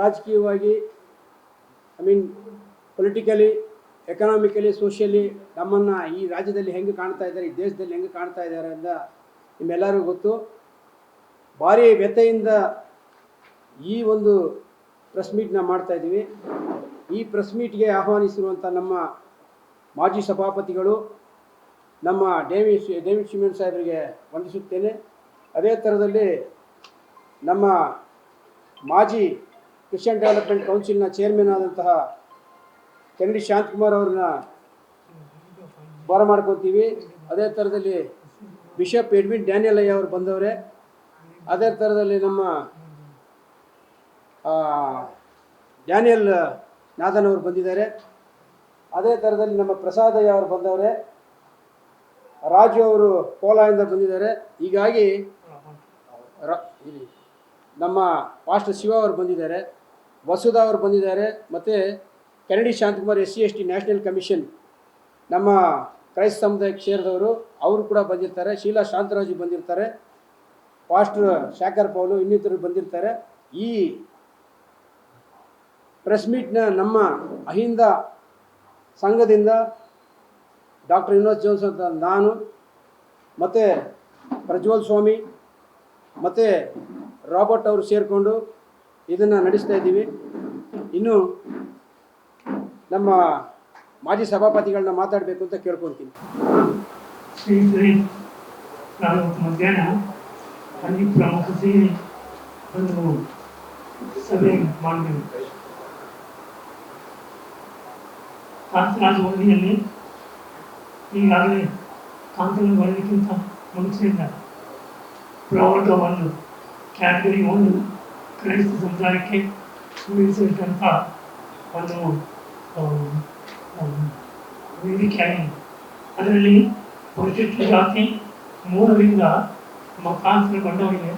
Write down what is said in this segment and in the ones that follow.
ರಾಜಕೀಯವಾಗಿ I mean politically economically socially ನಮ್ಮನ್ನು ಈ ರಾಜ್ಯದಲ್ಲಿ ಹೆಂಗೆ ಕಾಣ್ತಾ ಇದ್ದಾರೆ, ಈ ದೇಶದಲ್ಲಿ ಹೆಂಗೆ ಕಾಣ್ತಾ ಇದ್ದಾರೆ ಅಂತ ನಿಮ್ಮೆಲ್ಲರಿಗೂ ಗೊತ್ತು. ಭಾರಿ ವ್ಯಥೆಯಿಂದ ಈ ಒಂದು ಪ್ರೆಸ್ ಮೀಟ್ನ ಮಾಡ್ತಾ ಇದ್ದೀವಿ. ಈ ಪ್ರೆಸ್ ಮೀಟ್ಗೆ ಆಹ್ವಾನಿಸಿರುವಂಥ ನಮ್ಮ ಮಾಜಿ ಸಭಾಪತಿಗಳು, ನಮ್ಮ ಡೇವಿ ಡೇವಿಡ್ ಶಿಮನ್ ಸಾಹೇಬರಿಗೆ ವಂದಿಸುತ್ತೇನೆ. ಅದೇ ಥರದಲ್ಲಿ ನಮ್ಮ ಮಾಜಿ ಕ್ರಿಶ್ಚಿಯನ್ ಡೆವಲಪ್ಮೆಂಟ್ ಕೌನ್ಸಿಲ್ನ ಚೇರ್ಮನ್ ಆದಂತಹ ಕೆಂಗಡಿ ಶಾಂತಕುಮಾರ್ ಅವ್ರನ್ನ ಬರಮಾಡ್ಕೊತೀವಿ ಅದೇ ಥರದಲ್ಲಿ ಬಿಷಪ್ ಎಡ್ವಿನ್ ಡ್ಯಾನಿಯಲ್ ಅಯ್ಯ ಅವರು ಬಂದವರೇ. ಅದೇ ಥರದಲ್ಲಿ ನಮ್ಮ ಡ್ಯಾನಿಯಲ್ ನಾದನ್ ಅವರು ಬಂದಿದ್ದಾರೆ. ಅದೇ ಥರದಲ್ಲಿ ನಮ್ಮ ಪ್ರಸಾದ್ ಅಯ್ಯ ಅವರು ಬಂದವರೇ. ರಾಜು ಅವರು ಕೋಲಾಯಿಂದ ಬಂದಿದ್ದಾರೆ. ಹೀಗಾಗಿ ನಮ್ಮ ಪಾಸ್ಟರ್ ಶಿವ ಅವರು ಬಂದಿದ್ದಾರೆ. ವಸುಧಾ ಅವರು ಬಂದಿದ್ದಾರೆ. ಮತ್ತು Kennedy Shanthakumar S C S T national commission ನಮ್ಮ ಕ್ರೈಸ್ತ ಸಮುದಾಯ ಕ್ಷೇತ್ರದವರು, ಅವರು ಕೂಡ ಬಂದಿರ್ತಾರೆ. ಶೀಲಾ ಶಾಂತರಾಜು ಬಂದಿರ್ತಾರೆ. ಪಾಸ್ಟರ್ ಶಾಖರ್ ಪೌಲು ಇನ್ನಿತರು ಬಂದಿರ್ತಾರೆ. ಈ ಪ್ರೆಸ್ ಮೀಟ್ನ ನಮ್ಮ ಅಹಿಂದ ಸಂಘದಿಂದ ಡಾಕ್ಟರ್ ವಿನೋದ್ ಜೋನ್ಸ್ ಅಂತ ನಾನು, ಮತ್ತು ಪ್ರಜ್ವಲ್ ಸ್ವಾಮಿ, ಮತ್ತು ರಾಬರ್ಟ್ ಅವರು ಸೇರಿಕೊಂಡು ಇದನ್ನು ನಡೆಸ್ತಾ ಇದ್ದೀವಿ. ಇನ್ನು ನಮ್ಮ ಮಾಜಿ ಸಭಾಪತಿಗಳನ್ನ ಮಾತಾಡಬೇಕು ಅಂತ ಕೇಳ್ಕೊತೀನಿ. ಸ್ನೇಹಿತರೆ, ನಾನು ಮಧ್ಯಾಹ್ನ ಅಲ್ಲಿ ಒಂದು ಸಭೆ ಮಾಡಬೇಕು ಕಾಂತರಾಜ ವರದಿಯಲ್ಲಿ ಈಗಾಗಲೇ ಬರೋದಕ್ಕಿಂತ ಮುಂಚೆಯಿಂದ ಪ್ರವರ್ಗ ಒಂದು ಕ್ಯಾಟಗರಿ ಒಂದು ಕ್ರೈಸ್ತ ಸಮುದಾಯಕ್ಕೆ ಮೀಸಲಿಟ್ಟಂಥ ಒಂದು ಆ, ಆ, ವೇದಿಕೆ ಆಗಿದೆ ಅದರಲ್ಲಿ ಪರಿಶಿಷ್ಟ ಜಾತಿ ಮೂರರಿಂದ ಮುಖಾಂತರ ಬಂದವರಿಗೆ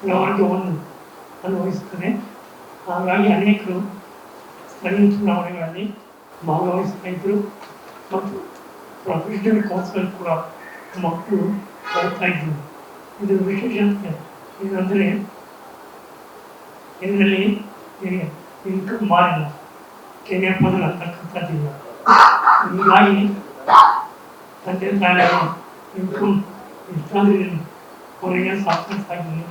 ಪ್ರವರ್ಗವನ್ನು ಅನುಭವಿಸುತ್ತದೆ. ಹಾಗಾಗಿ ಅನೇಕರು ಸ್ಥಳೀಯ ಚುನಾವಣೆಗಳಲ್ಲಿ ಭಾಗವಹಿಸ್ತಾ ಇದ್ದರು ಮತ್ತು ಪ್ರೊಫೆಷನಲ್ ಕೌನ್ಸಿಲ್ ಕೂಡ ಮಕ್ಕಳು ಬರ್ತಾ ಇದ್ದರು ಇದರ ವಿಶೇಷತೆ. ಏನಂದರೆ ಇದರಲ್ಲಿ ಇನ್ಕಮ್ ಮಾಡಿಲ್ಲ ಕೆರೆ ಪದರ ಅಂತಕ್ಕಂಥದ್ದಿಲ್ಲ ಹೀಗಾಗಿ ತಂದೆ ತಾಯಿಗಳು ಇನ್ಕಮ್ ಎಷ್ಟಾದರೂ ಅವರಿಗೆ ಸಾಫ್ಟ್ವೇರ್ಸ್ ಆಗಿರಲಿ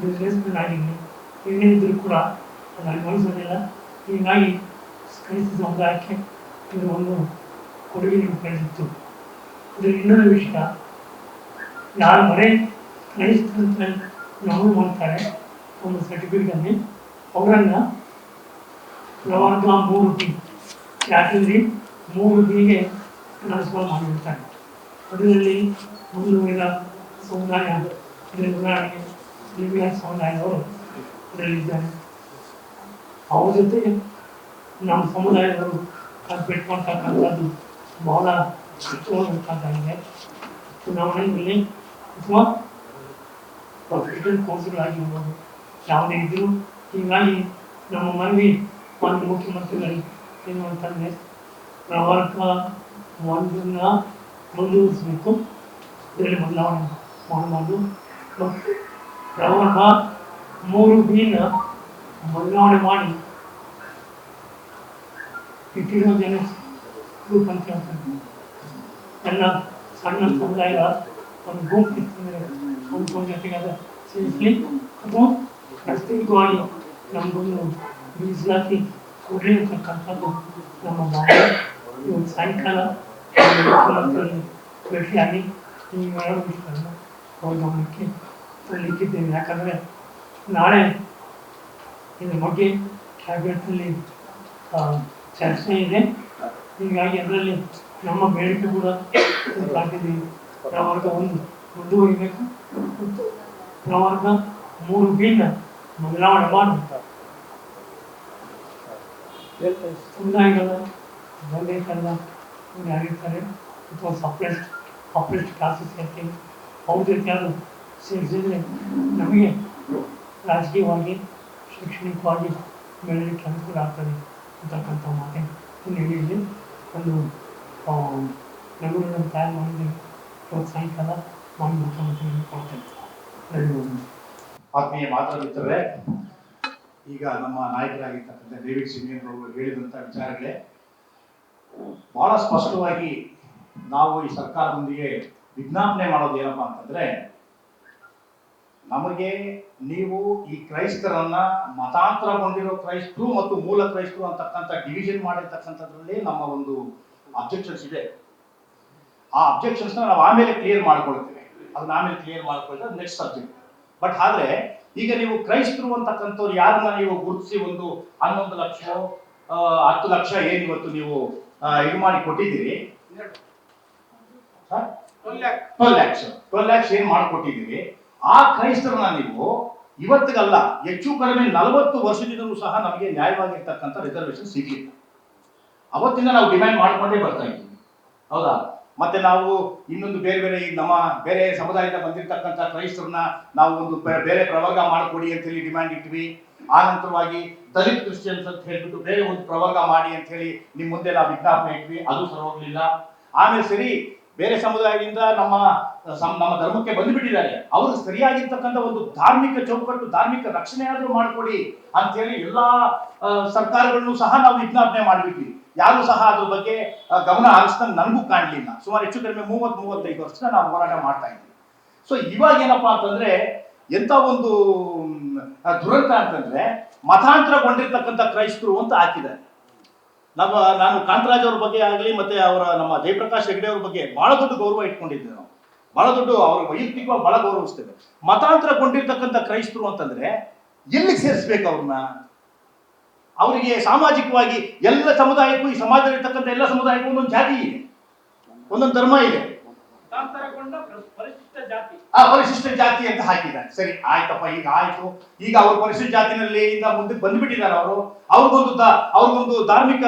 ಬಿಸ್ನೆಸ್ ಮ್ಯಾನ್ ಆಗಿರಲಿ ಏನೇ ಇದ್ರೂ ಕೂಡ ಅದು ಅನುಭವಿಸೋದಿಲ್ಲ ಹೀಗಾಗಿ ಕ್ರೈಸ್ತ ಸಮುದಾಯಕ್ಕೆ ಇದು ಒಂದು ಕೊಡುಗೆ ನೀಡಬೇಕಿತ್ತು ಇದು ಇನ್ನೊಂದು ವಿಷಯ ಯಾರ ಮನೆ ಕ್ರೈಸ್ತ ಅಂತ ನಮೂದು ಮಾಡ್ತಾರೆ ಒಂದು ಸರ್ಟಿಫಿಕೇಟಲ್ಲಿ ಅವರನ್ನು ಪ್ರವರ್ಗ ಮೂರು ಬಿ ಕ್ಯಾಟಗರಿ ಮೂರು ಬಿಗೆ ಟ್ರಾನ್ಸ್ಫರ್ ಮಾಡಿರ್ತಾರೆ ಅದರಲ್ಲಿ ಮುಂದುವರಿದ ಸಮುದಾಯ ಇದರ ಉದಾಹರಣೆಗೆ ದಿವ್ಯ ಸಮುದಾಯದವರು ಇದರಲ್ಲಿದ್ದಾರೆ ಅವ್ರ ಜೊತೆಗೆ ನಮ್ಮ ಸಮುದಾಯದವರು ಕಾನ್ಪೇಟ್ ಮಾಡ್ತಕ್ಕಂಥದ್ದು ಬಹಳ ಕಷ್ಟವಾದಂಥದ್ದಾಗಿದೆ ಚುನಾವಣೆಯಲ್ಲಿ ಅಥವಾ ಪ್ರೊಫೆಷನಲ್ ಕೋರ್ಸ್ಗಳಾಗಿರ್ಬೋದು ಯಾವುದೇ ಇದ್ದರೂ ಹೀಗಾಗಿ ನಮ್ಮ ಮನವಿ ಮಾನ್ಯ ಮುಖ್ಯಮಂತ್ರಿಗಳಿಗೆ ಏನು ಅಂತಂದರೆ ಪ್ರವರ್ಗ ಒಂದನ್ನ ಮುಂದುವರಿಸಬೇಕು ಇದರಲ್ಲಿ ಬದಲಾವಣೆ ಮಾಡಬಾರ್ದು. ಮತ್ತು ಪ್ರವರ್ಗ ಮೂರು ಬಿನ ಬದಲಾವಣೆ ಮಾಡಿ ಇಟ್ಟಿರೋ ಜನ ಗ್ರೂಪ್ ಅಂತ ಹೇಳ್ತಾರೆ. ಎಲ್ಲ ಸಣ್ಣ ಸಮುದಾಯದ ಒಂದು ಗುಂಪು ಅಂದರೆ ಒಂದು ಜೊತೆಗೆ ಸೇರಿಸಲಿ. ಅಥವಾ ಪ್ರತ್ಯೇಕವಾಗಿ ನಮಗೊಂದು ಮೀಸಲಾತಿ ಕೊಡ್ರಿ ಅಂತಕ್ಕಂಥದ್ದು ನಮ್ಮ ಭಾವನೆ ಇವತ್ತು ಸಾಯಂಕಾಲ ಮುಖ್ಯಮಂತ್ರಿ ಭೇಟಿಯಾಗಿ ಈ ಎರಡು ವಿಷಯಗಳನ್ನ ಅವ್ರ ಗಮನಕ್ಕೆ ತರಲಿಕ್ಕಿದ್ದೇವೆ. ಯಾಕಂದರೆ ನಾಳೆ ಇದ್ರ ಬಗ್ಗೆ ಕ್ಯಾಬಿನೆಟ್ನಲ್ಲಿ ಚರ್ಚೆ ಇದೆ. ಹೀಗಾಗಿ ಅದರಲ್ಲಿ ನಮ್ಮ ಬೇಡಿಕೆ ಕೂಡ ಹಾಕಿದ್ದೀವಿ ಪ್ರವರ್ಗ ಒಂದು, ಮುಂದುವರಿಬೇಕು. ಮತ್ತು ಪ್ರವರ್ಗ ಮೂರು ಬಿನ ಬದಲಾವಣೆ ಮಾಡಿ ಸಮುದಾಯಗಳ ಬಂದೇಕಲ್ಲ ಯಾರಿರ್ತಾರೆ ಅಥವಾ ಕ್ಲಾಸಸ್ ಇರ್ತೀವಿ ಅವ್ರ ಜೊತೆ ಅದು ಸೇರಿಸಿದ್ರೆ ನಮಗೆ ರಾಜಕೀಯವಾಗಿ, ಶೈಕ್ಷಣಿಕವಾಗಿ ಬೆಳಲಿಕ್ಕೆ ಅನುಕೂಲ ಆಗ್ತದೆ ಅಂತಕ್ಕಂಥ ಮಾತೆ ಹೇಳಿ ಒಂದು ನಗರಗಳನ್ನು ತಯಾರು ಮಾಡಿದ್ದೀವಿ ಇವತ್ತು ಸಾಯಂಕಾಲ ಕೊಡ್ತೇನೆ. ಧನ್ಯವಾದ ಆತ್ಮೀಯ ಮಾತನಾಡುತ್ತವೆ ಈಗ ನಮ್ಮ ನಾಯಕರಾಗಿರ್ತಕ್ಕಂಥ ಡೇವಿಡ್ ಸಿಮಿಯನ್ ಅವರು ಹೇಳಿದಂಥ ವಿಚಾರಗಳೇ, ಬಹಳ ಸ್ಪಷ್ಟವಾಗಿ ನಾವು ಈ ಸರ್ಕಾರದೊಂದಿಗೆ ವಿಜ್ಞಾಪನೆ ಮಾಡೋದು ಏನಪ್ಪಾ ಅಂತಂದ್ರೆ, ನಮಗೆ ನೀವು ಈ ಕ್ರೈಸ್ತರನ್ನ ಮತಾಂತರಗೊಂಡಿರೋ ಕ್ರೈಸ್ತರು ಮತ್ತು ಮೂಲ ಕ್ರೈಸ್ತರು ಅಂತಕ್ಕಂಥ ಡಿವಿಷನ್ ಮಾಡಿರ್ತಕ್ಕಂಥದ್ರಲ್ಲಿ ನಮ್ಮ ಒಂದು ಅಬ್ಜೆಕ್ಷನ್ಸ್ ಇದೆ. ಆ ಅಬ್ಜೆಕ್ಷನ್ಸ್ ನಾವು ಆಮೇಲೆ ಕ್ಲಿಯರ್ ಮಾಡ್ಕೊಳ್ತೇವೆ. ಅದನ್ನ ಆಮೇಲೆ ಕ್ಲಿಯರ್ ಮಾಡ್ಕೊಳ್ತಾ ನೆಕ್ಸ್ಟ್ ಸಬ್ಜೆಕ್ಟ್ ಬಟ್ ಆದ್ರೆ ಈಗ ನೀವು ಕ್ರೈಸ್ತರು ಅಂತಕ್ಕಂಥವ್ರು ಯಾರನ್ನ ನೀವು ಗುರುತಿಸಿ ಒಂದು ಹನ್ನೊಂದು ಲಕ್ಷ ಹತ್ತು ಲಕ್ಷ ಏನ್ ಇವತ್ತು ನೀವು ಇದು ಮಾಡಿ ಕೊಟ್ಟಿದ್ದೀರಿ? ಟ್ವೆಲ್ ಲ್ಯಾಕ್ಸ್ ಟ್ವೆಲ್ ಲ್ಯಾಕ್ಸ್ ಏನ್ ಮಾಡ್ಕೊಟ್ಟಿದ್ದೀರಿ? ಆ ಕ್ರೈಸ್ತರನ್ನ ನೀವು ಇವತ್ತಿಗಲ್ಲ ಹೆಚ್ಚು ಕಡಿಮೆ ನಲವತ್ತು ವರ್ಷದಿಂದಲೂ ಸಹ ನಮಗೆ ನ್ಯಾಯವಾಗಿರ್ತಕ್ಕಂಥ ರಿಸರ್ವೇಶನ್ ಸಿಗ್ಲಿಲ್ಲ. ಅವತ್ತಿಂದ ನಾವು ಡಿಮ್ಯಾಂಡ್ ಮಾಡ್ಕೊಂಡೇ ಬರ್ತಾ ಇದ್ದೀವಿ. ಹೌದಾ? ಮತ್ತೆ ನಾವು ಇನ್ನೊಂದು ಬೇರೆ ಬೇರೆ ಈ ನಮ್ಮ ಬೇರೆ ಸಮುದಾಯದಿಂದ ಬಂದಿರತಕ್ಕಂಥ ಕ್ರೈಸ್ತರನ್ನ ನಾವು ಒಂದು ಬೇರೆ ಪ್ರವರ್ಗ ಮಾಡಿಕೊಡಿ ಅಂತ ಹೇಳಿ ಡಿಮ್ಯಾಂಡ್ ಇಟ್ವಿ. ಆ ನಂತರವಾಗಿ ದಲಿತ್ ಕ್ರಿಶ್ಚಿಯನ್ಸ್ ಅಂತ ಹೇಳ್ಬಿಟ್ಟು ಬೇರೆ ಒಂದು ಪ್ರವರ್ಗ ಮಾಡಿ ಅಂತ ಹೇಳಿ ನಿಮ್ ಮುಂದೆ ನಾವು ವಿಜ್ಞಾಪನೆ ಇಟ್ವಿ. ಅದು ಸರಿ ಹೋಗ್ಲಿಲ್ಲ ಆಮೇಲೆ ಸರಿ, ಬೇರೆ ಸಮುದಾಯದಿಂದ ನಮ್ಮ ನಮ್ಮ ಧರ್ಮಕ್ಕೆ ಬಂದುಬಿಟ್ಟಿದ್ದಾರೆ. ಅವರು ಸರಿಯಾಗಿರ್ತಕ್ಕಂಥ ಒಂದು ಧಾರ್ಮಿಕ ಚೌಕಟ್ಟು, ಧಾರ್ಮಿಕ ರಕ್ಷಣೆ ಆದ್ರೂ ಮಾಡಿಕೊಡಿ ಅಂತ ಹೇಳಿ ಎಲ್ಲಾ ಸರ್ಕಾರಗಳನ್ನು ಸಹ ನಾವು ವಿಜ್ಞಾಪನೆ ಮಾಡಿಬಿಟ್ವಿ. ಯಾರು ಸಹ ಅದ್ರ ಬಗ್ಗೆ ಗಮನ ಹರಿಸ್ದಂಗೆ ನನಗೂ ಕಾಣಲಿಲ್ಲ. ಸುಮಾರು ಹೆಚ್ಚು ಕಡಿಮೆ ಮೂವತ್ ಮೂವತ್ತೈದು ವರ್ಷ ನಾವು ಹೋರಾಟ ಮಾಡ್ತಾ ಇದ್ವಿ ಸೊ ಇವಾಗ ಏನಪ್ಪಾ ಅಂತಂದ್ರೆ ಎಂತ ಒಂದು ದುರಂತ ಅಂತಂದ್ರೆ, ಮತಾಂತರಗೊಂಡಿರ್ತಕ್ಕಂಥ ಕ್ರೈಸ್ತರು ಅಂತ ಹಾಕಿದ್ದಾರೆ. ನಮ್ಮ, ನಾನು ಕಾಂತರಾಜ್ ಅವ್ರ ಬಗ್ಗೆ ಆಗಲಿ, ಮತ್ತೆ ಅವರ ನಮ್ಮ ಜಯಪ್ರಕಾಶ್ ಹೆಗ್ಡೆ ಅವ್ರ ಬಗ್ಗೆ ಬಹಳ ದೊಡ್ಡ ಗೌರವ ಇಟ್ಕೊಂಡಿದ್ದೆ ನಾವು. ಬಹಳ ದೊಡ್ಡ ಅವ್ರ ವೈಯಕ್ತಿಕವಾಗಿ ಬಹಳ ಗೌರವಿಸ್ತೇವೆ. ಮತಾಂತರಗೊಂಡಿರ್ತಕ್ಕಂಥ ಕ್ರೈಸ್ತರು ಅಂತಂದ್ರೆ ಎಲ್ಲಿಗೆ ಸೇರಿಸ್ಬೇಕು ಅವ್ರನ್ನ? ಅವರಿಗೆ ಸಾಮಾಜಿಕವಾಗಿ ಎಲ್ಲ ಸಮುದಾಯಕ್ಕೂ ಈ ಸಮಾಜದಲ್ಲಿರ್ತಕ್ಕಂಥ ಎಲ್ಲ ಸಮುದಾಯಕ್ಕೂ ಒಂದೊಂದು ಜಾತಿ ಇದೆ. ಒಂದೊಂದು ಧರ್ಮ ಇದೆ. ಮತಾಂತರಗೊಂಡ ಪರಿಶಿಷ್ಟ ಜಾತಿ. ಆ ಪರಿಶಿಷ್ಟ ಜಾತಿ ಅಂತ ಹಾಕಿದ್ದಾರೆ. ಸರಿ ಆಯ್ತಪ್ಪ ಈಗ ಆಯ್ತು. ಈಗ ಅವ್ರ ಪರಿಶಿಷ್ಟ ಜಾತಿನಲ್ಲಿ ಇಂದ ಮುಂದೆ ಬಂದ್ಬಿಟ್ಟಿದ್ದಾರೆ ಅವರು. ಅವ್ರಿಗೊಂದು ಅವ್ರಿಗೊಂದು ಧಾರ್ಮಿಕ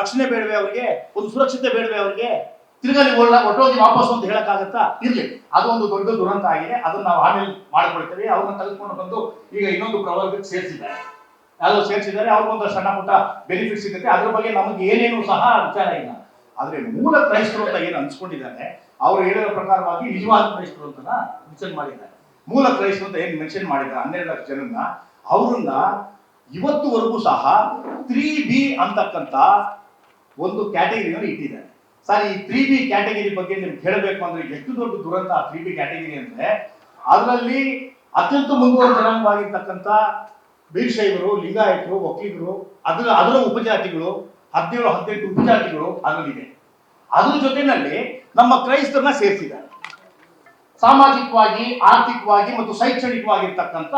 ರಕ್ಷಣೆ ಬೇಡವೆ ಅವ್ರಿಗೆ? ಒಂದು ಸುರಕ್ಷತೆ ಬೇಡವೆ ಅವ್ರಿಗೆ? ತಿರುಗಲಿ ಒಟ್ಟೋಗಿ ವಾಪಸ್ ಅಂತ ಹೇಳಕ್ಕಾಗತ್ತಾ? ಇರ್ಲಿ. ಅದು ಒಂದು ದೊಡ್ಡ ದುರಂತ ಆಗಿದೆ. ಅದನ್ನ ನಾವು ಆಮೇಲೆ ಮಾಡ್ಕೊಳ್ತೇವೆ. ಅವ್ರನ್ನ ತೆಗೆದುಕೊಂಡು ಬಂದು ಈಗ ಇನ್ನೊಂದು ಪ್ರವರ್ಗಕ್ಕೆ ಸೇರಿಸಿದ್ದಾರೆ. ಯಾವ್ದೋ ಸೇರಿಸಿದರೆ ಅವ್ರಿಗೊಂದು ಸಣ್ಣ ಪುಟ್ಟ ಬೆನಿಫಿಟ್ ಸಿಗುತ್ತೆ. ಅದ್ರ ಬಗ್ಗೆ ನಮಗೆ ಏನೇನು ಸಹ ವಿಚಾರ ಇಲ್ಲ. ಆದ್ರೆ ಮೂಲ ಕ್ರೈಸ್ತರು ಅಂತ ಏನು ಅನ್ಸ್ಕೊಂಡಿದ್ದಾರೆ ಅವರು ಹೇಳಿರೋ ಪ್ರಕಾರವಾಗಿ ನಿಜವಾದ ಕ್ರೈಸ್ತರು ಅಂತ ಮೆನ್ಷನ್ ಮಾಡಿದ್ದಾರೆ. ಮೂಲ ಕ್ರೈಸ್ತರು ಅಂತ ಏನು ಮೆನ್ಷನ್ ಮಾಡಿದ್ದಾರೆ? ಹನ್ನೆರಡು ಲಕ್ಷ ಜನನ್ನ. ಅವ್ರನ್ನ ಇವತ್ತುವರೆಗೂ ಸಹ ತ್ರೀ ಬಿ ಅಂತಕ್ಕಂತ ಒಂದು ಕ್ಯಾಟಗರಿಯನ್ನು ಇಟ್ಟಿದ್ದಾರೆ. ಸರ್, ಈ ತ್ರೀ ಬಿ ಕ್ಯಾಟಗರಿ ಬಗ್ಗೆ ನಿಮ್ಗೆ ಹೇಳಬೇಕು ಅಂದ್ರೆ ಎಷ್ಟು ದೊಡ್ಡ ದುರಂತ ತ್ರೀ ಬಿ ಕ್ಯಾಟಗರಿ ಅಂದ್ರೆ, ಅದರಲ್ಲಿ ಅತ್ಯಂತ ಮುಂದುವರೆದ ಜನಾಂಗವಾಗಿರ್ತಕ್ಕಂಥ ವೀರಶೈವರು ಲಿಂಗಾಯತರು, ವಕೀಲರು ಅದರ ಅದರ ಉಪಜಾತಿಗಳು, ಹದಿನೇಳು, ಹದಿನೆಂಟು ಉಪಜಾತಿಗಳು ಅದರಲ್ಲಿದೆ. ಅದ್ರ ಜೊತೆನಲ್ಲಿ ನಮ್ಮ ಕ್ರೈಸ್ತರನ್ನ ಸೇರಿಸಿದ್ದಾರೆ. ಸಾಮಾಜಿಕವಾಗಿ, ಆರ್ಥಿಕವಾಗಿ ಮತ್ತು ಶೈಕ್ಷಣಿಕವಾಗಿರ್ತಕ್ಕಂಥ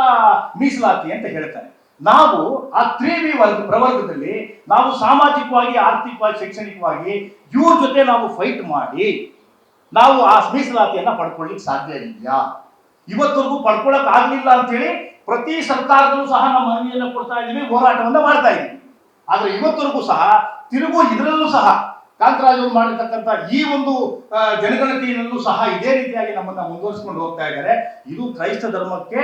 ಮೀಸಲಾತಿ ಅಂತ ಹೇಳ್ತಾರೆ. ನಾವು ಆ ತ್ರೀ ಬಿ ವರ್ಗ, ಪ್ರವರ್ಗದಲ್ಲಿ ನಾವು ಸಾಮಾಜಿಕವಾಗಿ, ಆರ್ಥಿಕವಾಗಿ, ಶೈಕ್ಷಣಿಕವಾಗಿ ಇವ್ರ ಜೊತೆ ನಾವು ಫೈಟ್ ಮಾಡಿ ನಾವು ಆ ಮೀಸಲಾತಿಯನ್ನ ಪಡ್ಕೊಳ್ಳಿಕ್ಕೆ ಸಾಧ್ಯ ಇದೆಯಾ ಇವತ್ತವರೆಗೂ ಪಡ್ಕೊಳಕ್ ಆಗ್ಲಿಲ್ಲ ಅಂತೇಳಿ ಪ್ರತಿ ಸರ್ಕಾರದಲ್ಲೂ ಸಹ ನಮ್ಮ ಹನಿಯನ್ನು ಕೊಡ್ತಾ ಇದ್ದೀವಿ, ಹೋರಾಟವನ್ನು ಮಾಡ್ತಾ ಇದ್ದೀವಿ. ಆದರೆ ಇವತ್ತರೆಗೂ ಸಹ ತಿರುಗು ಇದರಲ್ಲೂ ಸಹ ಕಾಂತರಾಜ್ ಅವರು ಮಾಡಿರ್ತಕ್ಕಂಥ ಈ ಒಂದು ಜನಗಣತಿಯಲ್ಲೂ ಸಹ ಇದೇ ರೀತಿಯಾಗಿ ನಮ್ಮನ್ನ ಮುಂದುವರಿಸಿಕೊಂಡು ಹೋಗ್ತಾ ಇದ್ದಾರೆ. ಇದು ಕ್ರೈಸ್ತ ಧರ್ಮಕ್ಕೆ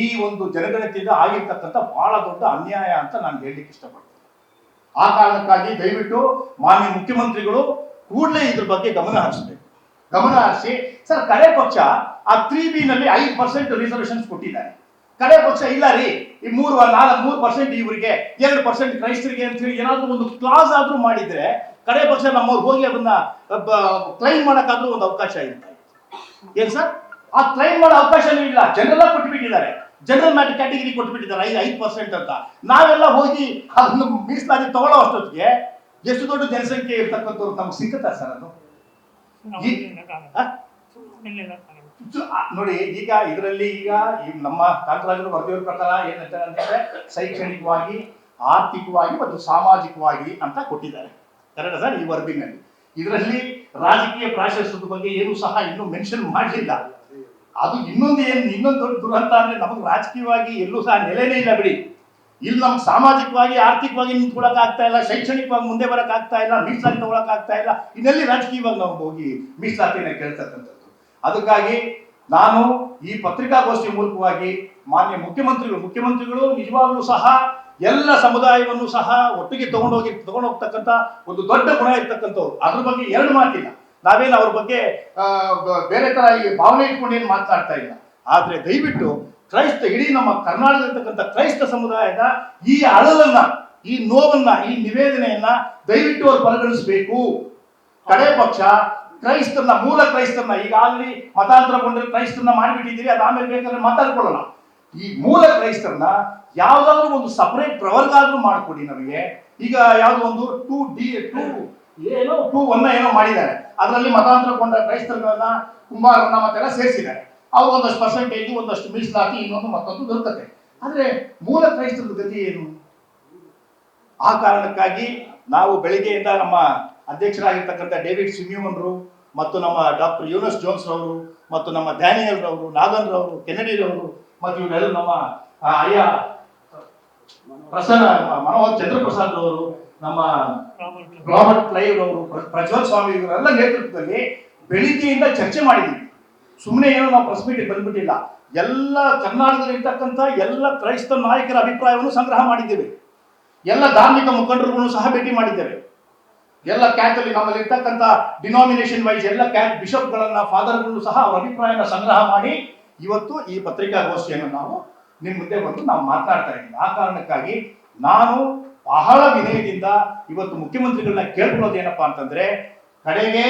ಈ ಒಂದು ಜನಗಣತಿಯಿಂದ ಆಗಿರ್ತಕ್ಕಂಥ ಬಹಳ ದೊಡ್ಡ ಅನ್ಯಾಯ ಅಂತ ನಾನು ಹೇಳಲಿಕ್ಕೆ ಇಷ್ಟಪಡ್ತೀನಿ. ಆ ಕಾರಣಕ್ಕಾಗಿ ದಯವಿಟ್ಟು ಮಾನ್ಯ ಮುಖ್ಯಮಂತ್ರಿಗಳು ಕೂಡಲೇ ಇದ್ರ ಬಗ್ಗೆ ಗಮನ ಹರಿಸಬೇಕು. ಗಮನ ಹರಿಸಿ, ಸರ್, ಕಡೆ ಪಕ್ಷ ಆ ತ್ರೀ ಬಿ ನಲ್ಲಿ ಐದು ಪರ್ಸೆಂಟ್ ರಿಸರ್ವೇಶನ್ಸ್ ಕೊಟ್ಟಿದ್ದಾರೆ. ಕಡೆ ಪಕ್ಷ ಇಲ್ಲ ರೀ. ಈ ಮೂರು ನಾಲ್ಕು ಮೂರು ಪರ್ಸೆಂಟ್ ಇವರಿಗೆ ಎರಡು ಪರ್ಸೆಂಟ್ ಕ್ರೈಸ್ತರಿಗೆ ಅಂತ ಹೇಳಿ ಏನಾದ್ರೂ ಒಂದು ಕ್ಲಾಸ್ ಆದ್ರೂ ಮಾಡಿದ್ರೆ ಕಡೆ ಪಕ್ಷ ನಮ್ಮವ್ರು ಹೋಗಿ ಅದನ್ನ ಕ್ಲೈಮ್ ಮಾಡಕ್ಕಾದ್ರೂ ಒಂದು ಅವಕಾಶ ಇರುತ್ತೆ ಏನ್ ಸರ್? ಆ ಕ್ಲೈಮ್ ಮಾಡೋ ಅವಕಾಶನೂ ಇಲ್ಲ. ಜನರೆಲ್ಲ ಕೊಟ್ಬಿಟ್ಟಿದ್ದಾರೆ. ಜನರಲ್ ಮ್ಯಾಟ್ ಕ್ಯಾಟಗರಿ ಕೊಟ್ಬಿಟ್ಟಿದ್ದಾರೆ. ಐದು ಐದು ಪರ್ಸೆಂಟ್ ಅಂತ. ನಾವೆಲ್ಲ ಹೋಗಿ ಅದನ್ನು ಮೀಸಲಾತಿ ತಗೊಳ್ಳೋ ಅಷ್ಟೊತ್ತಿಗೆ ಎಷ್ಟು ದೊಡ್ಡ ಜನಸಂಖ್ಯೆ ಇರ್ತಕ್ಕಂಥವ್ರು ನಮ್ಗೆ ಸಿಕ್ಕುತ್ತಾ ಸರ್ ಅದು? ನೋಡಿ, ಈಗ ಇದರಲ್ಲಿ ಈಗ ನಮ್ಮ ಕಾಂತರಾಜರು ವರದಿಯವರ ಪ್ರಕಾರ ಏನಂತ ಅಂತಂದ್ರೆ ಶೈಕ್ಷಣಿಕವಾಗಿ, ಆರ್ಥಿಕವಾಗಿ ಮತ್ತು ಸಾಮಾಜಿಕವಾಗಿ ಅಂತ ಕೊಟ್ಟಿದ್ದಾರೆ. Correct sir? ಈ ವರದಿನಲ್ಲಿ ಇದರಲ್ಲಿ ರಾಜಕೀಯ ಪ್ರಾಶಸ್ತ್ಯದ ಬಗ್ಗೆ ಏನು ಸಹ ಇನ್ನೂ ಮೆನ್ಷನ್ ಮಾಡಲಿಲ್ಲ. ಅದು ಇನ್ನೊಂದು ಏನು, ಇನ್ನೊಂದು ದೊಡ್ಡ ದುರಂತ ಅಂದ್ರೆ ನಮಗೆ ರಾಜಕೀಯವಾಗಿ ಎಲ್ಲೂ ಸಹ ನೆಲೆನೇ ಇಲ್ಲ ಬಿಡಿ. ಇಲ್ಲಿ ನಮ್ಗೆ ಸಾಮಾಜಿಕವಾಗಿ, ಆರ್ಥಿಕವಾಗಿ ನಿಂತ್ಕೊಳಕ್ ಆಗ್ತಾ ಇಲ್ಲ, ಶೈಕ್ಷಣಿಕವಾಗಿ ಮುಂದೆ ಬರಕ್ ಆಗ್ತಾ ಇಲ್ಲ, ಮೀಸಲಾತಿ ತಗೊಳಕ್ ಆಗ್ತಾ ಇಲ್ಲ. ಇನ್ನೆಲ್ಲಿ ರಾಜಕೀಯವಾಗಿ ನಾವು ಹೋಗಿ ಮೀಸಲಾತಿನ ಕೇಳ್ತಕ್ಕಂಥದ್ದು? ಅದಕ್ಕಾಗಿ ನಾನು ಈ ಪತ್ರಿಕಾಗೋಷ್ಠಿ ಮೂಲಕವಾಗಿ ಮಾನ್ಯ ಮುಖ್ಯಮಂತ್ರಿಗಳು ಮುಖ್ಯಮಂತ್ರಿಗಳು ನಿಜವಾಗ್ಲೂ ಸಹ ಎಲ್ಲ ಸಮುದಾಯವನ್ನು ಸಹ ಒಟ್ಟಿಗೆ ತಗೊಂಡೋಗಿ, ತಗೊಂಡೋಗ್ತಕ್ಕಂಥ ಒಂದು ದೊಡ್ಡ ಗುಣ ಇರ್ತಕ್ಕಂಥವ್ರು. ಅದ್ರ ಬಗ್ಗೆ ಎರಡು ಮಾತಿಲ್ಲ. ನಾವೇನು ಅವ್ರ ಬಗ್ಗೆ ಬೇರೆ ತರ ಈ ಭಾವನೆ ಇಟ್ಕೊಂಡು ಏನು ಮಾತನಾಡ್ತಾ ಇಲ್ಲ. ಆದ್ರೆ ದಯವಿಟ್ಟು ಕ್ರೈಸ್ತ, ಇಡೀ ನಮ್ಮ ಕರ್ನಾಟಕದಲ್ಲಿರ್ತಕ್ಕಂಥ ಕ್ರೈಸ್ತ ಸಮುದಾಯದ ಈ ಅಳಲನ್ನ, ಈ ನೋವನ್ನ, ಈ ನಿವೇದನೆಯನ್ನ ದಯವಿಟ್ಟು ಅವ್ರು ಪರಿಗಣಿಸಬೇಕು. ಕಡೆ ಪಕ್ಷ ಕ್ರೈಸ್ತರನ್ನ ಮೂಲ ಕ್ರೈಸ್ತರನ್ನ ಈಗ ಅಲ್ಲಿ ಮತಾಂತರಗೊಂಡ್ರೆ ಕ್ರೈಸ್ತರನ್ನ ಮಾಡಿಬಿಟ್ಟಿದ್ದೀರಿ, ಅದು ಆಮೇಲೆ ಬೇಕಾದ್ರೆ ಮಾತಾಡ್ಕೊಳ್ಳೋಣ. ಈ ಮೂಲ ಕ್ರೈಸ್ತರನ್ನ ಯಾವ್ದಾದ್ರು ಒಂದು ಸಪರೇಟ್ ಪ್ರವರ್ಗ ಆದ್ರೂ ಮಾಡಿಕೊಡಿ ನಮಗೆ. ಈಗ ಯಾವ್ದೋ ಒಂದು ಟೂ ಡಿ ಟೂ ಏನೋ ಟೂ ಒನ್ನ ಏನೋ ಮಾಡಿದ್ದಾರೆ. ಅದರಲ್ಲಿ ಮತಾಂತರಗೊಂಡ ಕ್ರೈಸ್ತರನ್ನ ಕುಂಬಾರನ್ನ ಮತ್ತೆಲ್ಲ ಸೇರಿಸಿದ್ದಾರೆ. ಅವ್ರು ಒಂದಷ್ಟು ಪರ್ಸೆಂಟೇಜ್ ಒಂದಷ್ಟು ಮೀಸಲಾತಿ ಇನ್ನೊಂದು ಮತ್ತೊಂದು ದೊರಕತ್ತೆ. ಆದ್ರೆ ಮೂಲ ಕ್ರೈಸ್ತರದ ಗತಿ ಏನು? ಆ ಕಾರಣಕ್ಕಾಗಿ ನಾವು ಬೆಳಿಗ್ಗೆಯಿಂದ ನಮ್ಮ ಅಧ್ಯಕ್ಷರಾಗಿರ್ತಕ್ಕಂಥ ಡೇವಿಡ್ ಸಿಮ್ಯೂಮನ್ರು ಮತ್ತು ನಮ್ಮ ಡಾಕ್ಟರ್ ಯೂನಸ್ ಜೋನ್ಸ್ ರವರು ಮತ್ತು ನಮ್ಮ ಡ್ಯಾನಿಯಲ್ ರವರು, ನಾಗನ್ ರವರು, ಕೆನಡಿ ರವರು ಮತ್ತು ಇವರೆಲ್ಲ ನಮ್ಮ ಅಯ್ಯ, ಪ್ರಸನ್ನ ಮನೋಹರ್ ಚಂದ್ರಪ್ರಸಾದ್ ಅವರು ನಮ್ಮ ರಾಬರ್ಟ್ ಕ್ಲೈವ್ ಅವರು ಪ್ರ- ಪ್ರಜ್ವಲ್ ಸ್ವಾಮಿ ಇವರೆಲ್ಲ ನೇತೃತ್ವದಲ್ಲಿ ಬೆಳಿಗ್ಗೆಯಿಂದ ಚರ್ಚೆ ಮಾಡಿದ್ದೀವಿ ಸುಮ್ಮನೆ ಏನೋ ನಾವು ಪ್ರೆಸ್ ಮೀಟಿಗೆ ಬಂದ್ಬಿಟ್ಟಿಲ್ಲ. ಎಲ್ಲ ಕರ್ನಾಟಕದಲ್ಲಿ ಇರ್ತಕ್ಕಂಥ ಎಲ್ಲ ಕ್ರೈಸ್ತ ನಾಯಕರ ಅಭಿಪ್ರಾಯವನ್ನು ಸಂಗ್ರಹ ಮಾಡಿದ್ದೇವೆ. ಎಲ್ಲ ಧಾರ್ಮಿಕ ಮುಖಂಡರುಗಳನ್ನು ಸಹ ಭೇಟಿ ಮಾಡಿದ್ದೇವೆ. ಎಲ್ಲ ಕ್ಯಾಥಲಿಕ್ ನಮ್ಮಲ್ಲಿ ಇರ್ತಕ್ಕಂಥ ಡಿನಾಮಿನೇಷನ್ ವೈಸ್ ಎಲ್ಲ ಕ್ಯಾತ್ ಬಿಷಪ್ಗಳನ್ನ ಫಾದರ್ಗಳು ಸಹ ಅವರ ಅಭಿಪ್ರಾಯನ ಸಂಗ್ರಹ ಮಾಡಿ ಇವತ್ತು ಈ ಪತ್ರಿಕಾಗೋಷ್ಠಿಯನ್ನು ನಾವು ನಿಮ್ಮ ಮುಂದೆ ಬಂದು ನಾವು ಮಾತನಾಡ್ತಾ ಇದ್ದೀವಿ. ಆ ಕಾರಣಕ್ಕಾಗಿ ನಾನು ಬಹಳ ವಿನಯದಿಂದ ಇವತ್ತು ಮುಖ್ಯಮಂತ್ರಿಗಳನ್ನ ಕೇಳ್ಕೊಳ್ಳೋದು ಏನಪ್ಪಾ ಅಂತಂದ್ರೆ, ಕಡೆಗೆ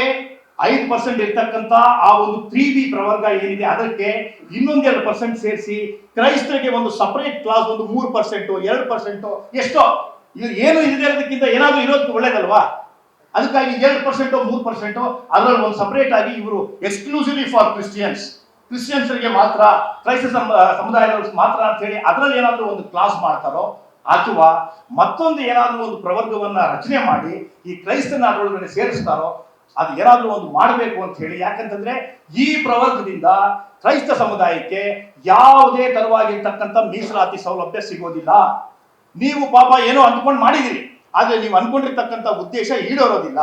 ಐದು ಪರ್ಸೆಂಟ್ ಇರ್ತಕ್ಕಂಥ ಆ ಒಂದು ತ್ರೀ ಬಿ ಪ್ರವರ್ಗ ಏನಿದೆ ಅದಕ್ಕೆ ಇನ್ನೊಂದೆರಡು ಪರ್ಸೆಂಟ್ ಸೇರಿಸಿ ಕ್ರೈಸ್ತರಿಗೆ ಒಂದು ಸಪರೇಟ್ ಕ್ಲಾಸ್ ಒಂದು ಮೂರು ಪರ್ಸೆಂಟು ಎರಡು ಪರ್ಸೆಂಟು ಎಷ್ಟೋ. ಇವ್ರು ಏನು ಇಲ್ಲದೆ ಇರೋದಕ್ಕಿಂತ ಏನಾದರೂ ಇರೋದಕ್ಕೆ ಒಳ್ಳೇದಲ್ವಾ? ಅದಕ್ಕಾಗಿ ಎರಡು ಪರ್ಸೆಂಟು ಮೂರು ಪರ್ಸೆಂಟು ಅದರಲ್ಲಿ ಒಂದು ಸಪರೇಟ್ ಆಗಿ ಇವರು ಎಕ್ಸ್ಕ್ಲೂಸಿವ್ಲಿ ಫಾರ್ ಕ್ರಿಶ್ಚಿಯನ್ಸ್ ಕ್ರಿಶ್ಚಿಯನ್ಸರಿಗೆ ಮಾತ್ರ, ಕ್ರೈಸ್ತ ಸಮ- ಸಮುದಾಯದವ್ರಿಗೆ ಮಾತ್ರ ಅಂತ ಹೇಳಿ ಅದರಲ್ಲಿ ಏನಾದರೂ ಒಂದು ಕ್ಲಾಸ್ ಮಾಡ್ತಾರೋ, ಅಥವಾ ಮತ್ತೊಂದು ಏನಾದರೂ ಒಂದು ಪ್ರವರ್ಗವನ್ನ ರಚನೆ ಮಾಡಿ ಈ ಕ್ರೈಸ್ತನ ಅದರೊಳಗಡೆ ಸೇರಿಸ್ತಾರೋ, ಅದು ಏನಾದರೂ ಒಂದು ಮಾಡಬೇಕು ಅಂತ ಹೇಳಿ ಯಾಕಂತಂದ್ರೆ ಈ ಪ್ರವರ್ಗದಿಂದ ಕ್ರೈಸ್ತ ಸಮುದಾಯಕ್ಕೆ ಯಾವುದೇ ತರವಾಗಿರ್ತಕ್ಕಂಥ ಮೀಸಲಾತಿ ಸೌಲಭ್ಯ ಸಿಗೋದಿಲ್ಲ. ನೀವು ಪಾಪ ಏನೋ ಅಂದ್ಕೊಂಡು ಮಾಡಿದಿರಿ ಆದ್ರೆ ನೀವು ಅನ್ಕೊಂಡಿರ್ತಕ್ಕಂಥ ಉದ್ದೇಶ ಈಡೇರೋದಿಲ್ಲ.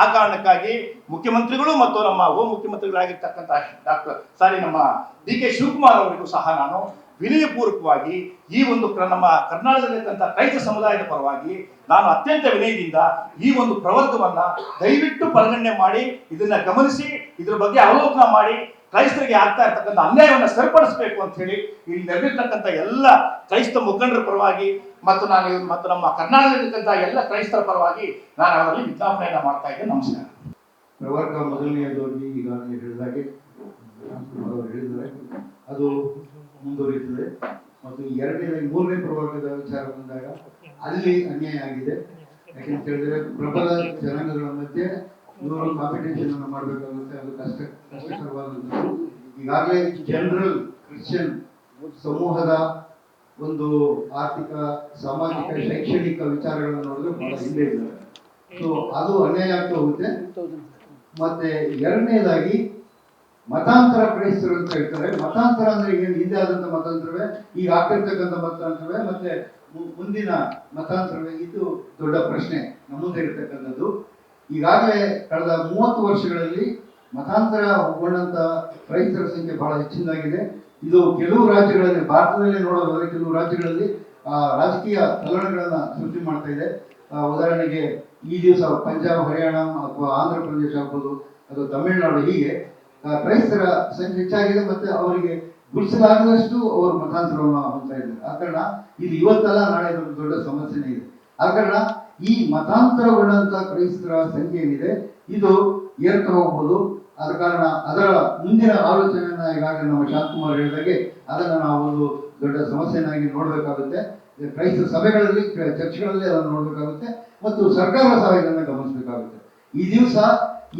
ಆ ಕಾರಣಕ್ಕಾಗಿ ಮುಖ್ಯಮಂತ್ರಿಗಳು ಮತ್ತು ನಮ್ಮ ಉಪ ಮುಖ್ಯಮಂತ್ರಿಗಳಾಗಿರ್ತಕ್ಕಂಥ ಡಾಕ್ಟರ್ ಸಾರಿ ನಮ್ಮ ಡಿ ಕೆ ಶಿವಕುಮಾರ್ ಅವರಿಗೂ ಸಹ ನಾನು ವಿನಯಪೂರ್ವಕವಾಗಿ ಈ ಒಂದು ನಮ್ಮ ಕರ್ನಾಟಕದಲ್ಲಿರ್ತಕ್ಕಂಥ ರೈತ ಸಮುದಾಯದ ಪರವಾಗಿ ನಾನು ಅತ್ಯಂತ ವಿನಯದಿಂದ ಈ ಒಂದು ಪ್ರವರ್ಗವನ್ನ ದಯವಿಟ್ಟು ಪರಿಗಣನೆ ಮಾಡಿ, ಇದನ್ನ ಗಮನಿಸಿ, ಇದ್ರ ಬಗ್ಗೆ ಅವಲೋಕನ ಮಾಡಿ ಕ್ರೈಸ್ತರಿಗೆ ಆಗ್ತಾ ಇರ್ತಕ್ಕಂಥ ಅನ್ಯಾಯವನ್ನು ಸರಿಪಡಿಸಬೇಕು ಅಂತ ಹೇಳಿ ಇಲ್ಲಿ ನೆರವಿರ್ತಕ್ಕಂಥ ಎಲ್ಲ ಕ್ರೈಸ್ತ ಮುಖಂಡರ ಪರವಾಗಿ ಮತ್ತು ನಾನು ಮತ್ತು ನಮ್ಮ ಕರ್ನಾಟಕದಲ್ಲಿರ್ತಕ್ಕಂಥ ಎಲ್ಲ ಕ್ರೈಸ್ತರ ಪರವಾಗಿ ನಾನು ಅವರಲ್ಲಿ ವಿಜ್ಞಾಪನೆಯನ್ನ ಮಾಡ್ತಾ ಇದ್ದೆ. ನಮಸ್ಕಾರ. ಪ್ರವರ್ಗ ಮೊದಲನೆಯದಾಗಿ ಈಗಾಗಲೇ ಹೇಳಿದಾಗೆ ಅವರು ಅದು ಮುಂದುವರಿಯುತ್ತದೆ. ಮತ್ತು ಎರಡನೇ, ಮೂರನೇ ಪ್ರವರ್ಗದ ವಿಚಾರ ಬಂದಾಗ ಅಲ್ಲಿ ಅನ್ಯಾಯ ಆಗಿದೆ. ಯಾಕೆಂತ ಹೇಳಿದ್ರೆ ಪ್ರಬಲ ಜನಾಂಗಗಳ ಮಧ್ಯೆ ಕಾಂಪಿಟೇಷನ್ ಅನ್ನು ಮಾಡಬೇಕಾಗುತ್ತೆ ಅದು ಕಷ್ಟ, ಕಷ್ಟಕರವಾದಂಥದ್ದು. ಈಗಾಗಲೇ ಜನರಲ್ ಕ್ರಿಶ್ಚಿಯನ್ ಸಮೂಹದ ಒಂದು ಆರ್ಥಿಕ, ಸಾಮಾಜಿಕ, ಶೈಕ್ಷಣಿಕ ವಿಚಾರಗಳನ್ನು ನೋಡಿದ್ರೆ ಬಹಳ ಹಿಂದೆ ಇದ್ದಾರೆ. ಸೊ ಅದು ಅನ್ಯಾಯ ಆಗ್ತಾ ಹೋಗುತ್ತೆ. ಮತ್ತೆ ಎರಡನೇದಾಗಿ ಮತಾಂತರ ಕ್ರೈಸ್ತರು ಅಂತ ಹೇಳ್ತಾರೆ. ಮತಾಂತರ ಅಂದ್ರೆ ಏನು? ಹಿಂದೆ ಆದಂತ ಮತಾಂತರವೇ, ಈಗ ಆಗ್ತಿರ್ತಕ್ಕಂಥ ಮತಾಂತರವೇ, ಮತ್ತೆ ಮುಂದಿನ ಮತಾಂತರವೇ, ಇದು ದೊಡ್ಡ ಪ್ರಶ್ನೆ. ನಮ್ಮ ಮುಂದೆ ಇರತಕ್ಕಂಥದ್ದು. ಈಗಾಗಲೇ ಕಳೆದ ಮೂವತ್ತು ವರ್ಷಗಳಲ್ಲಿ ಮತಾಂತರ ಒಳಗೊಂಡಂತ ರೈತರ ಸಂಖ್ಯೆ ಬಹಳ ಹೆಚ್ಚಿನದಾಗಿದೆ. ಇದು ಕೆಲವು ರಾಜ್ಯಗಳಲ್ಲಿ, ಭಾರತದಲ್ಲಿ ನೋಡೋದಾದ್ರೆ ಕೆಲವು ರಾಜ್ಯಗಳಲ್ಲಿ ರಾಜಕೀಯ ಚಲನೆಗಳನ್ನ ಸೃಷ್ಟಿ ಮಾಡ್ತಾ ಇದೆ. ಉದಾಹರಣೆಗೆ ಈ ದಿವಸ ಪಂಜಾಬ್, ಹರಿಯಾಣ ಅಥವಾ ಆಂಧ್ರ ಪ್ರದೇಶ ಆಗ್ಬೋದು, ಅಥವಾ ತಮಿಳುನಾಡು ಹೀಗೆ ಕ್ರೈಸ್ತರ ಸಂಖ್ಯೆ ಹೆಚ್ಚಾಗಿದೆ ಮತ್ತೆ ಅವರಿಗೆ ಗುರುಸಲಾಗದಷ್ಟು ಅವರು ಮತಾಂತರವನ್ನು ಹೊಂದ್ತಾ ಇದ್ದಾರೆ. ಆ ಕಾರಣ ಇದು ಇವತ್ತಲ್ಲ, ನಾಳೆ ಒಂದು ದೊಡ್ಡ ಸಮಸ್ಯೆನೇ ಇದೆ. ಆ ಕಾರಣ ಈ ಮತಾಂತರಗೊಂಡಂತಹ ಕ್ರೈಸ್ತರ ಸಂಖ್ಯೆ ಏನಿದೆ, ಇದು ಏರ್ತಾ ಹೋಗ್ಬೋದು. ಆದ ಕಾರಣ ಅದರ ಮುಂದಿನ ಆಲೋಚನೆಯನ್ನ ಈಗಾಗಲೇ ನಮ್ಮ ಶಾಂತಕುಮಾರ್ ಹೇಳಿದಾಗೆ, ಅದನ್ನ ನಾವು ಒಂದು ದೊಡ್ಡ ಸಮಸ್ಯೆಯನ್ನಾಗಿ ನೋಡಬೇಕಾಗುತ್ತೆ. ಕ್ರೈಸ್ತ ಸಭೆಗಳಲ್ಲಿ, ಚರ್ಚ್ಗಳಲ್ಲಿ ಅದನ್ನು ನೋಡಬೇಕಾಗುತ್ತೆ. ಮತ್ತು ಸರ್ಕಾರ ಸಹ ಇದನ್ನ ಗಮನಿಸಬೇಕಾಗುತ್ತೆ. ಈ ದಿವಸ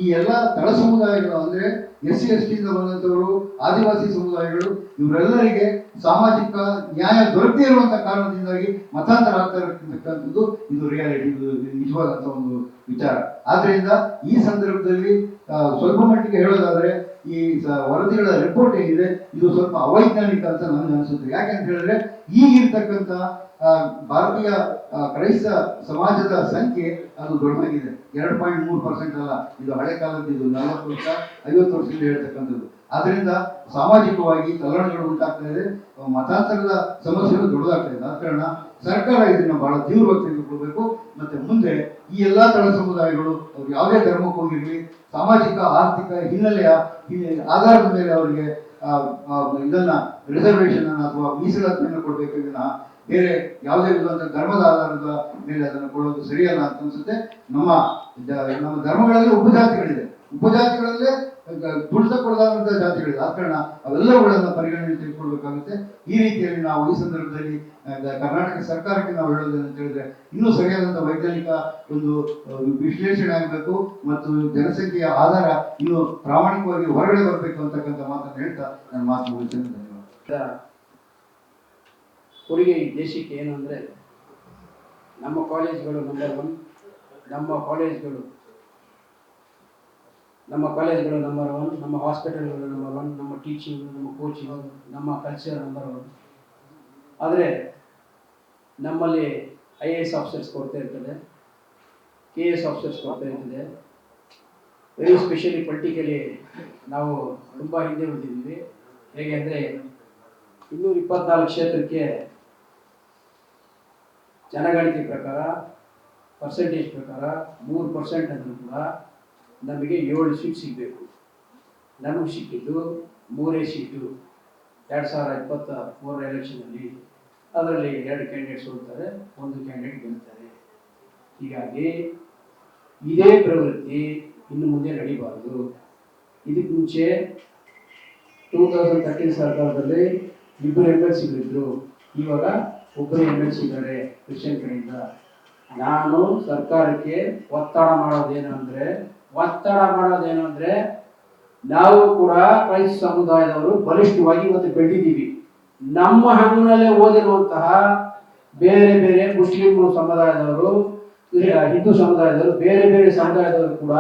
ಈ ಎಲ್ಲ ತಳ ಸಮುದಾಯಗಳು ಅಂದ್ರೆ ಎಸ್ ಸಿ, ಎಸ್ ಟಿಯಿಂದ ಬಂದಂತವರು ಆದಿವಾಸಿ ಸಮುದಾಯಗಳು, ಇವರೆಲ್ಲರಿಗೆ ಸಾಮಾಜಿಕ ನ್ಯಾಯ ದೊರಕದೇ ಇರುವಂತಹ ಕಾರಣದಿಂದಾಗಿ ಮತಾಂತರ ಆಗ್ತಾ ಇರತಕ್ಕಂಥದ್ದು ಇದು ರಿಯಾಲಿಟಿ ನಿಜವಾದಂತಹ ನಿಜವಾದಂತ ಒಂದು ವಿಚಾರ. ಆದ್ರಿಂದ ಈ ಸಂದರ್ಭದಲ್ಲಿ ಸ್ವಲ್ಪ ಮಟ್ಟಿಗೆ ಹೇಳೋದಾದ್ರೆ ಈ ವರದಿಗಳ ರಿಪೋರ್ಟ್ ಏನಿದೆ ಇದು ಸ್ವಲ್ಪ ಅವೈಜ್ಞಾನಿಕ ಅಂತ ನನಗೆ ಅನಿಸುತ್ತೆ. ಯಾಕೆ ಅಂತ ಹೇಳಿದ್ರೆ, ಈಗಿರ್ತಕ್ಕಂಥ ಭಾರತೀಯ ಕ್ರೈಸ್ತ ಸಮಾಜದ ಸಂಖ್ಯೆ ಅದು ದೊಡ್ಡದಾಗಿದೆ. ಎರಡು ಪಾಯಿಂಟ್ ಮೂರು ಪರ್ಸೆಂಟ್ ಅಲ್ಲ. ಇದು ಹಳೆ ಕಾಲದ ಇದು ನಲವತ್ತು ವರ್ಷ, ಐವತ್ತು ವರ್ಷದಿಂದ ಹೇಳ್ತಕ್ಕಂಥದ್ದು. ಆದ್ರಿಂದ ಸಾಮಾಜಿಕವಾಗಿ ತಲ್ಲಣಗಳು ಉಂಟಾಗ್ತಾ ಇದೆ. ಮತಾಂತರದ ಸಮಸ್ಯೆಗಳು ದೊಡ್ಡದಾಗ್ತಾ ಇದೆ. ಆದ ಕಾರಣ ಸರ್ಕಾರ ಇದನ್ನ ಬಹಳ ತೀವ್ರವಾಗಿ ತೆಗೆದುಕೊಳ್ಬೇಕು. ಮತ್ತೆ ಮುಂದೆ ಈ ಎಲ್ಲಾ ತಳ ಸಮುದಾಯಗಳು ಅವ್ರು ಯಾವುದೇ ಧರ್ಮಕ್ಕೆ ಹೋಗಿರ್ಲಿ, ಸಾಮಾಜಿಕ, ಆರ್ಥಿಕ ಹಿನ್ನೆಲೆಯ ಆಧಾರದ ಮೇಲೆ ಅವರಿಗೆ ಇದನ್ನ ರಿಸರ್ವೇಶನ್ ಅನ್ನ ಅಥವಾ ಮೀಸಲಾತಿಯನ್ನು ಕೊಡಬೇಕು ವಿನ ಬೇರೆ ಯಾವುದೇ ವಿಧವಾದ ಧರ್ಮದ ಆಧಾರದ ಮೇಲೆ ಅದನ್ನು ಕೊಡೋದು ಸರಿಯಲ್ಲ ಅಂತ ಅನ್ಸುತ್ತೆ. ನಮ್ಮ ನಮ್ಮ ಧರ್ಮಗಳಲ್ಲಿ ಉಪಜಾತಿಗಳಿದೆ. ಉಪಜಾತಿಗಳಲ್ಲೇ ತುಳಿತ ಕೊಡಲಾದಂತಹ ಜಾತಿಗಳಿದೆ ಆದ ಕಾರಣ ಅವೆಲ್ಲವುಗಳನ್ನ ಪರಿಗಣನೆ ತೆಗೆದುಕೊಳ್ಬೇಕಾಗುತ್ತೆ. ಈ ರೀತಿಯಲ್ಲಿ ನಾವು ಈ ಸಂದರ್ಭದಲ್ಲಿ ಕರ್ನಾಟಕ ಸರ್ಕಾರಕ್ಕೆ ನಾವು ಹೇಳೋದು ಅಂತ ಹೇಳಿದ್ರೆ, ಇನ್ನೂ ಸರಿಯಾದಂತ ವೈಜ್ಞಾನಿಕ ಒಂದು ವಿಶ್ಲೇಷಣೆ ಆಗಬೇಕು ಮತ್ತು ಜನಸಂಖ್ಯೆಯ ಆಧಾರ ಇನ್ನು ಪ್ರಾಮಾಣಿಕವಾಗಿ ಹೊರಗಡೆ ಬರಬೇಕು ಅಂತಕ್ಕಂಥ ಮಾತನ್ನು ಹೇಳ್ತಾ ನನ್ನ ಮಾತು ಮುಗಿಸ್ತೇನೆ. ಧನ್ಯವಾದ ಕೊಡುಗೆ ಈ ದೇಶಕ್ಕೆ ಏನು ಅಂದರೆ ನಮ್ಮ ಕಾಲೇಜ್ಗಳು ನಂಬರ್ ಒನ್ ನಮ್ಮ ಕಾಲೇಜ್ಗಳು ನಮ್ಮ ಕಾಲೇಜ್ಗಳು ನಂಬರ್ ಒನ್ ನಮ್ಮ ಹಾಸ್ಪಿಟಲ್ಗಳು ನಂಬರ್ ಒನ್ ನಮ್ಮ ಟೀಚಿಂಗ್ ನಮ್ಮ ಕೋಚಿಂಗ್ ನಮ್ಮ ಕಲ್ಚರ್ ನಂಬರ್ ಒನ್ ಆದರೆ ನಮ್ಮಲ್ಲಿ ಐ ಎ ಎಸ್ ಆಫೀಸರ್ಸ್ ಕೊಡ್ತಾ ಇರ್ತದೆ ಕೆ ಎಸ್ ಆಫೀಸರ್ಸ್ ಕೊಡ್ತಾ ಇರ್ತದೆ. ವೆರಿ ಸ್ಪೆಷಲಿ ಪೊಲಿಟಿಕಲಿ ನಾವು ತುಂಬ ಹಿಂದೆ ಉಳಿದಿದ್ದೀವಿ. ಹೇಗೆ ಅಂದರೆ ಇನ್ನೂರ ಇಪ್ಪತ್ನಾಲ್ಕು ಕ್ಷೇತ್ರಕ್ಕೆ ಜನಗಣತಿ ಪ್ರಕಾರ ಪರ್ಸೆಂಟೇಜ್ ಪ್ರಕಾರ ಮೂರು ಪರ್ಸೆಂಟ್ ಅಂದರೂ ಕೂಡ ನಮಗೆ ಏಳು ಸೀಟ್ ಸಿಗಬೇಕು. ನಮಗೆ ಸಿಕ್ಕಿದ್ದು ಮೂರೇ ಸೀಟು ಎರಡು ಸಾವಿರ ಇಪ್ಪತ್ತ ಮೂರರ ಎಲೆಕ್ಷನಲ್ಲಿ ಅದರಲ್ಲಿ ಎರಡು ಕ್ಯಾಂಡಿಡೇಟ್ಸ್ ಹೋಗ್ತಾರೆ ಒಂದು ಕ್ಯಾಂಡಿಡೇಟ್ ಗೆಲ್ತಾರೆ. ಹೀಗಾಗಿ ಇದೇ ಪ್ರವೃತ್ತಿ ಇನ್ನು ಮುಂದೆ ನಡೀಬಾರದು. ಇದಕ್ಕೆ ಮುಂಚೆ ಟೂ ತೌಸಂಡ್ ತರ್ಟೀನ್ ಸರ್ಕಾರದಲ್ಲಿ ಇಬ್ಬರು ಎಂ ಎಲ್ ಸಿಗಳಿದ್ರು ಇವಾಗ ಒಬ್ಬರು ಎಂ ಎಲ್ ಸಿದ್ದಾರೆ ಕ್ರಿಶ್ಚಿಯನ್ ಕಡೆಯಿಂದ. ನಾನು ಸರ್ಕಾರಕ್ಕೆ ಒತ್ತಡ ಮಾಡೋದೇನು ಅಂದ್ರೆ ಒತ್ತಡ ಮಾಡೋದೇನು ಅಂದ್ರೆ ನಾವು ಕೂಡ ಕ್ರೈಸ್ತ ಸಮುದಾಯದವರು ಬಲಿಷ್ಠವಾಗಿ ಇವತ್ತು ಬೆಳೆದಿದ್ದೀವಿ. ನಮ್ಮ ಹಣ್ಣಿನಲ್ಲೇ ಓದಿರುವಂತಹ ಬೇರೆ ಬೇರೆ ಮುಸ್ಲಿಂ ಸಮುದಾಯದವರು ಹಿಂದೂ ಸಮುದಾಯದವರು, ಬೇರೆ ಬೇರೆ ಸಮುದಾಯದವರು ಕೂಡ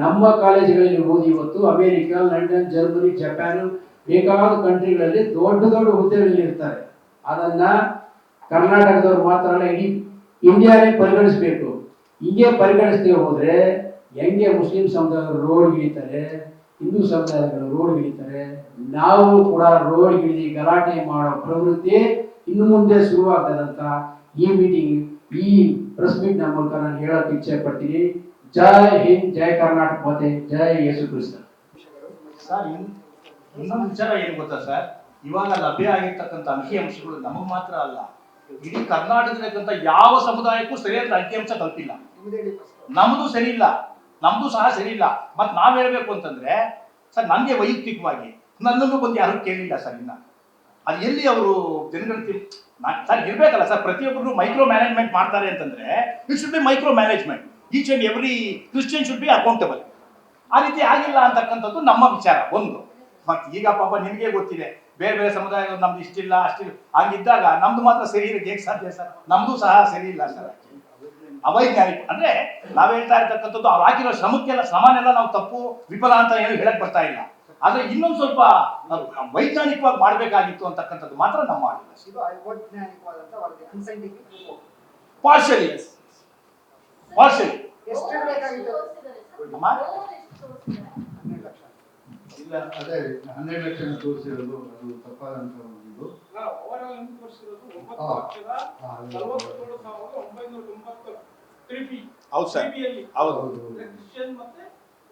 ನಮ್ಮ ಕಾಲೇಜುಗಳಲ್ಲಿ ಓದಿ ಇವತ್ತು ಅಮೆರಿಕ, ಲಂಡನ್, ಜರ್ಮನಿ, ಜಪಾನ್ ಬೇಕಾದ ಕಂಟ್ರಿಗಳಲ್ಲಿ ದೊಡ್ಡ ದೊಡ್ಡ ಹುದ್ದೆಗಳಲ್ಲಿ ಇರ್ತಾರೆ. ಅದನ್ನ ಕರ್ನಾಟಕದವರು ಮಾತ್ರ ಇಡೀ ಇಂಡಿಯಾನೇ ಪರಿಗಣಿಸಬೇಕು. ಹೀಗೆ ಪರಿಗಣಿಸದೆ ಹೋದ್ರೆ ಹೆಂಗೆ ಮುಸ್ಲಿಂ ಸಮುದಾಯದವರು ರೋಡ್ ಇಳಿತಾರೆ ಹಿಂದೂ ಸಮುದಾಯದವರು ರೋಡ್ ಇಳಿತಾರೆ ನಾವು ಕೂಡ ರೋಡ್ ಇಳಿದು ಗಲಾಟೆ ಮಾಡೋ ಪ್ರವೃತ್ತಿ ಇನ್ನು ಮುಂದೆ ಶುರುವಾಗ್ತದಂತ ಈ ಮೀಟಿಂಗ್ ಈ ಪ್ರೆಸ್ ಮೀಟ್ನ ಮೂಲಕ ನಾನು ಹೇಳಕ್ ಇಚ್ಛೆ ಪಡ್ತೀನಿ ಜೈ ಹಿಂದ್, ಜೈ ಕರ್ನಾಟಕ ಮತ್ತೆ ಜೈ ಯೇಸು ಕ್ರಿಸ್ತ. ಸರ್, ಇನ್- ಇನ್ನೊಂದು ವಿಚಾರ ಏನು ಗೊತ್ತಾ ಸರ್? ಇವಾಗ ಲಭ್ಯ ಆಗಿರ್ತಕ್ಕಂಥ ಅಂಕಿಅಂಶಗಳು ನಮಗೆ ಮಾತ್ರ ಅಲ್ಲ. ಇಡೀ ಕರ್ನಾಟಕದಲ್ಲಿ ಯಾವ ಸಮುದಾಯಕ್ಕೂ ಸರಿಯಾದ ಅಂಕಿಅಂಶ ತಲುಪಿಲ್ಲ. ನಮ್ದು ಸರಿ ಇಲ್ಲ. ನಮ್ದು ಸಹ ಸರಿ ಇಲ್ಲ ಮತ್ ನಾವ್ ಹೇಳ್ಬೇಕು ಅಂತಂದ್ರೆ, ಸರ್ ನನಗೆ ವೈಯಕ್ತಿಕವಾಗಿ, ನನ್ನನ್ನು ಬಂದು ಯಾರು ಕೇಳಿಲ್ಲ ಸರ್ ಇನ್ನ. ಅದು ಎಲ್ಲಿ ಅವರು ಜನಗಣತಿ ಸರ್ ಇರ್ಬೇಕಲ್ಲ ಸರ್ ಪ್ರತಿಯೊಬ್ಬರು ಮೈಕ್ರೋ ಮ್ಯಾನೇಜ್ಮೆಂಟ್ ಮಾಡ್ತಾರೆ ಅಂತಂದ್ರೆ it should be micro management each and every Christian should be accountable ಆ ರೀತಿ ಆಗಿಲ್ಲ ಅಂತಕ್ಕಂಥದ್ದು ನಮ್ಮ ವಿಚಾರ, ಒಂದು. ಮತ್ತೆ ಈಗ ಪಾಪ ನಿಮಗೆ ಗೊತ್ತಿದೆ, ಬೇರೆ ಬೇರೆ ಸಮುದಾಯಗಳು ನಮ್ದು ಇಷ್ಟಿಲ್ಲ, ಅಷ್ಟಿಲ್ಲ. ಹಾಗಿದ್ದಾಗ ನಮ್ದು ಮಾತ್ರ ಸರಿ ಇರೋದು ಹೇಗೆ ಸಾಧ್ಯ ಸರ್? ನಮ್ದು ಸಹ ಸರಿ ಇಲ್ಲ ಸರ್. ಅವೈಜ್ಞಾನಿಕ ಅಂದ್ರೆ ನಾವ್ ಹೇಳ್ತಾ ಇರ್ತಕ್ಕಂಥದ್ದು ಅವ್ರು ಹಾಕಿರೋ ಶ್ರಮಕ್ಕೆಲ್ಲ ಶ್ರಮನೆಲ್ಲ ನಾವು ತಪ್ಪು ವಿಫಲ ಅಂತ ಏನು ಹೇಳಕ್ ಬರ್ತಾ ಇಲ್ಲ. ಆದ್ರೆ ಇನ್ನೊಂದು ಸ್ವಲ್ಪ ನಾವು ವೈಜ್ಞಾನಿಕವಾಗಿ ಮಾಡಬೇಕಾಗಿತ್ತು ಅಂತಕ್ಕಂಥದ್ದು ಮಾತ್ರ ನಮ್ಮ ಪಾರ್ಷಲಿ ಪಾರ್ಷಲಿ ಇಲ್ಲ ಅದೇ ಹನ್ನೆರಡು ಲಕ್ಷ ತೋರಿಸಿರೋದು ಅದು ತಪ್ಪಾದಂತ ಒಂದು ತೋರಿಸಿರೋದು ಒಂಬತ್ತು ಲಕ್ಷದ ನಲವತ್ತೇಳು ಸಾವಿರದ ಒಂಬೈನೂರ ತೊಂಬತ್ತು ಹೌದು ಸರ್. ಹೌದು ಹೌದು. ಕ್ರಿಶ್ಚಿಯನ್ ಮತ್ತೆ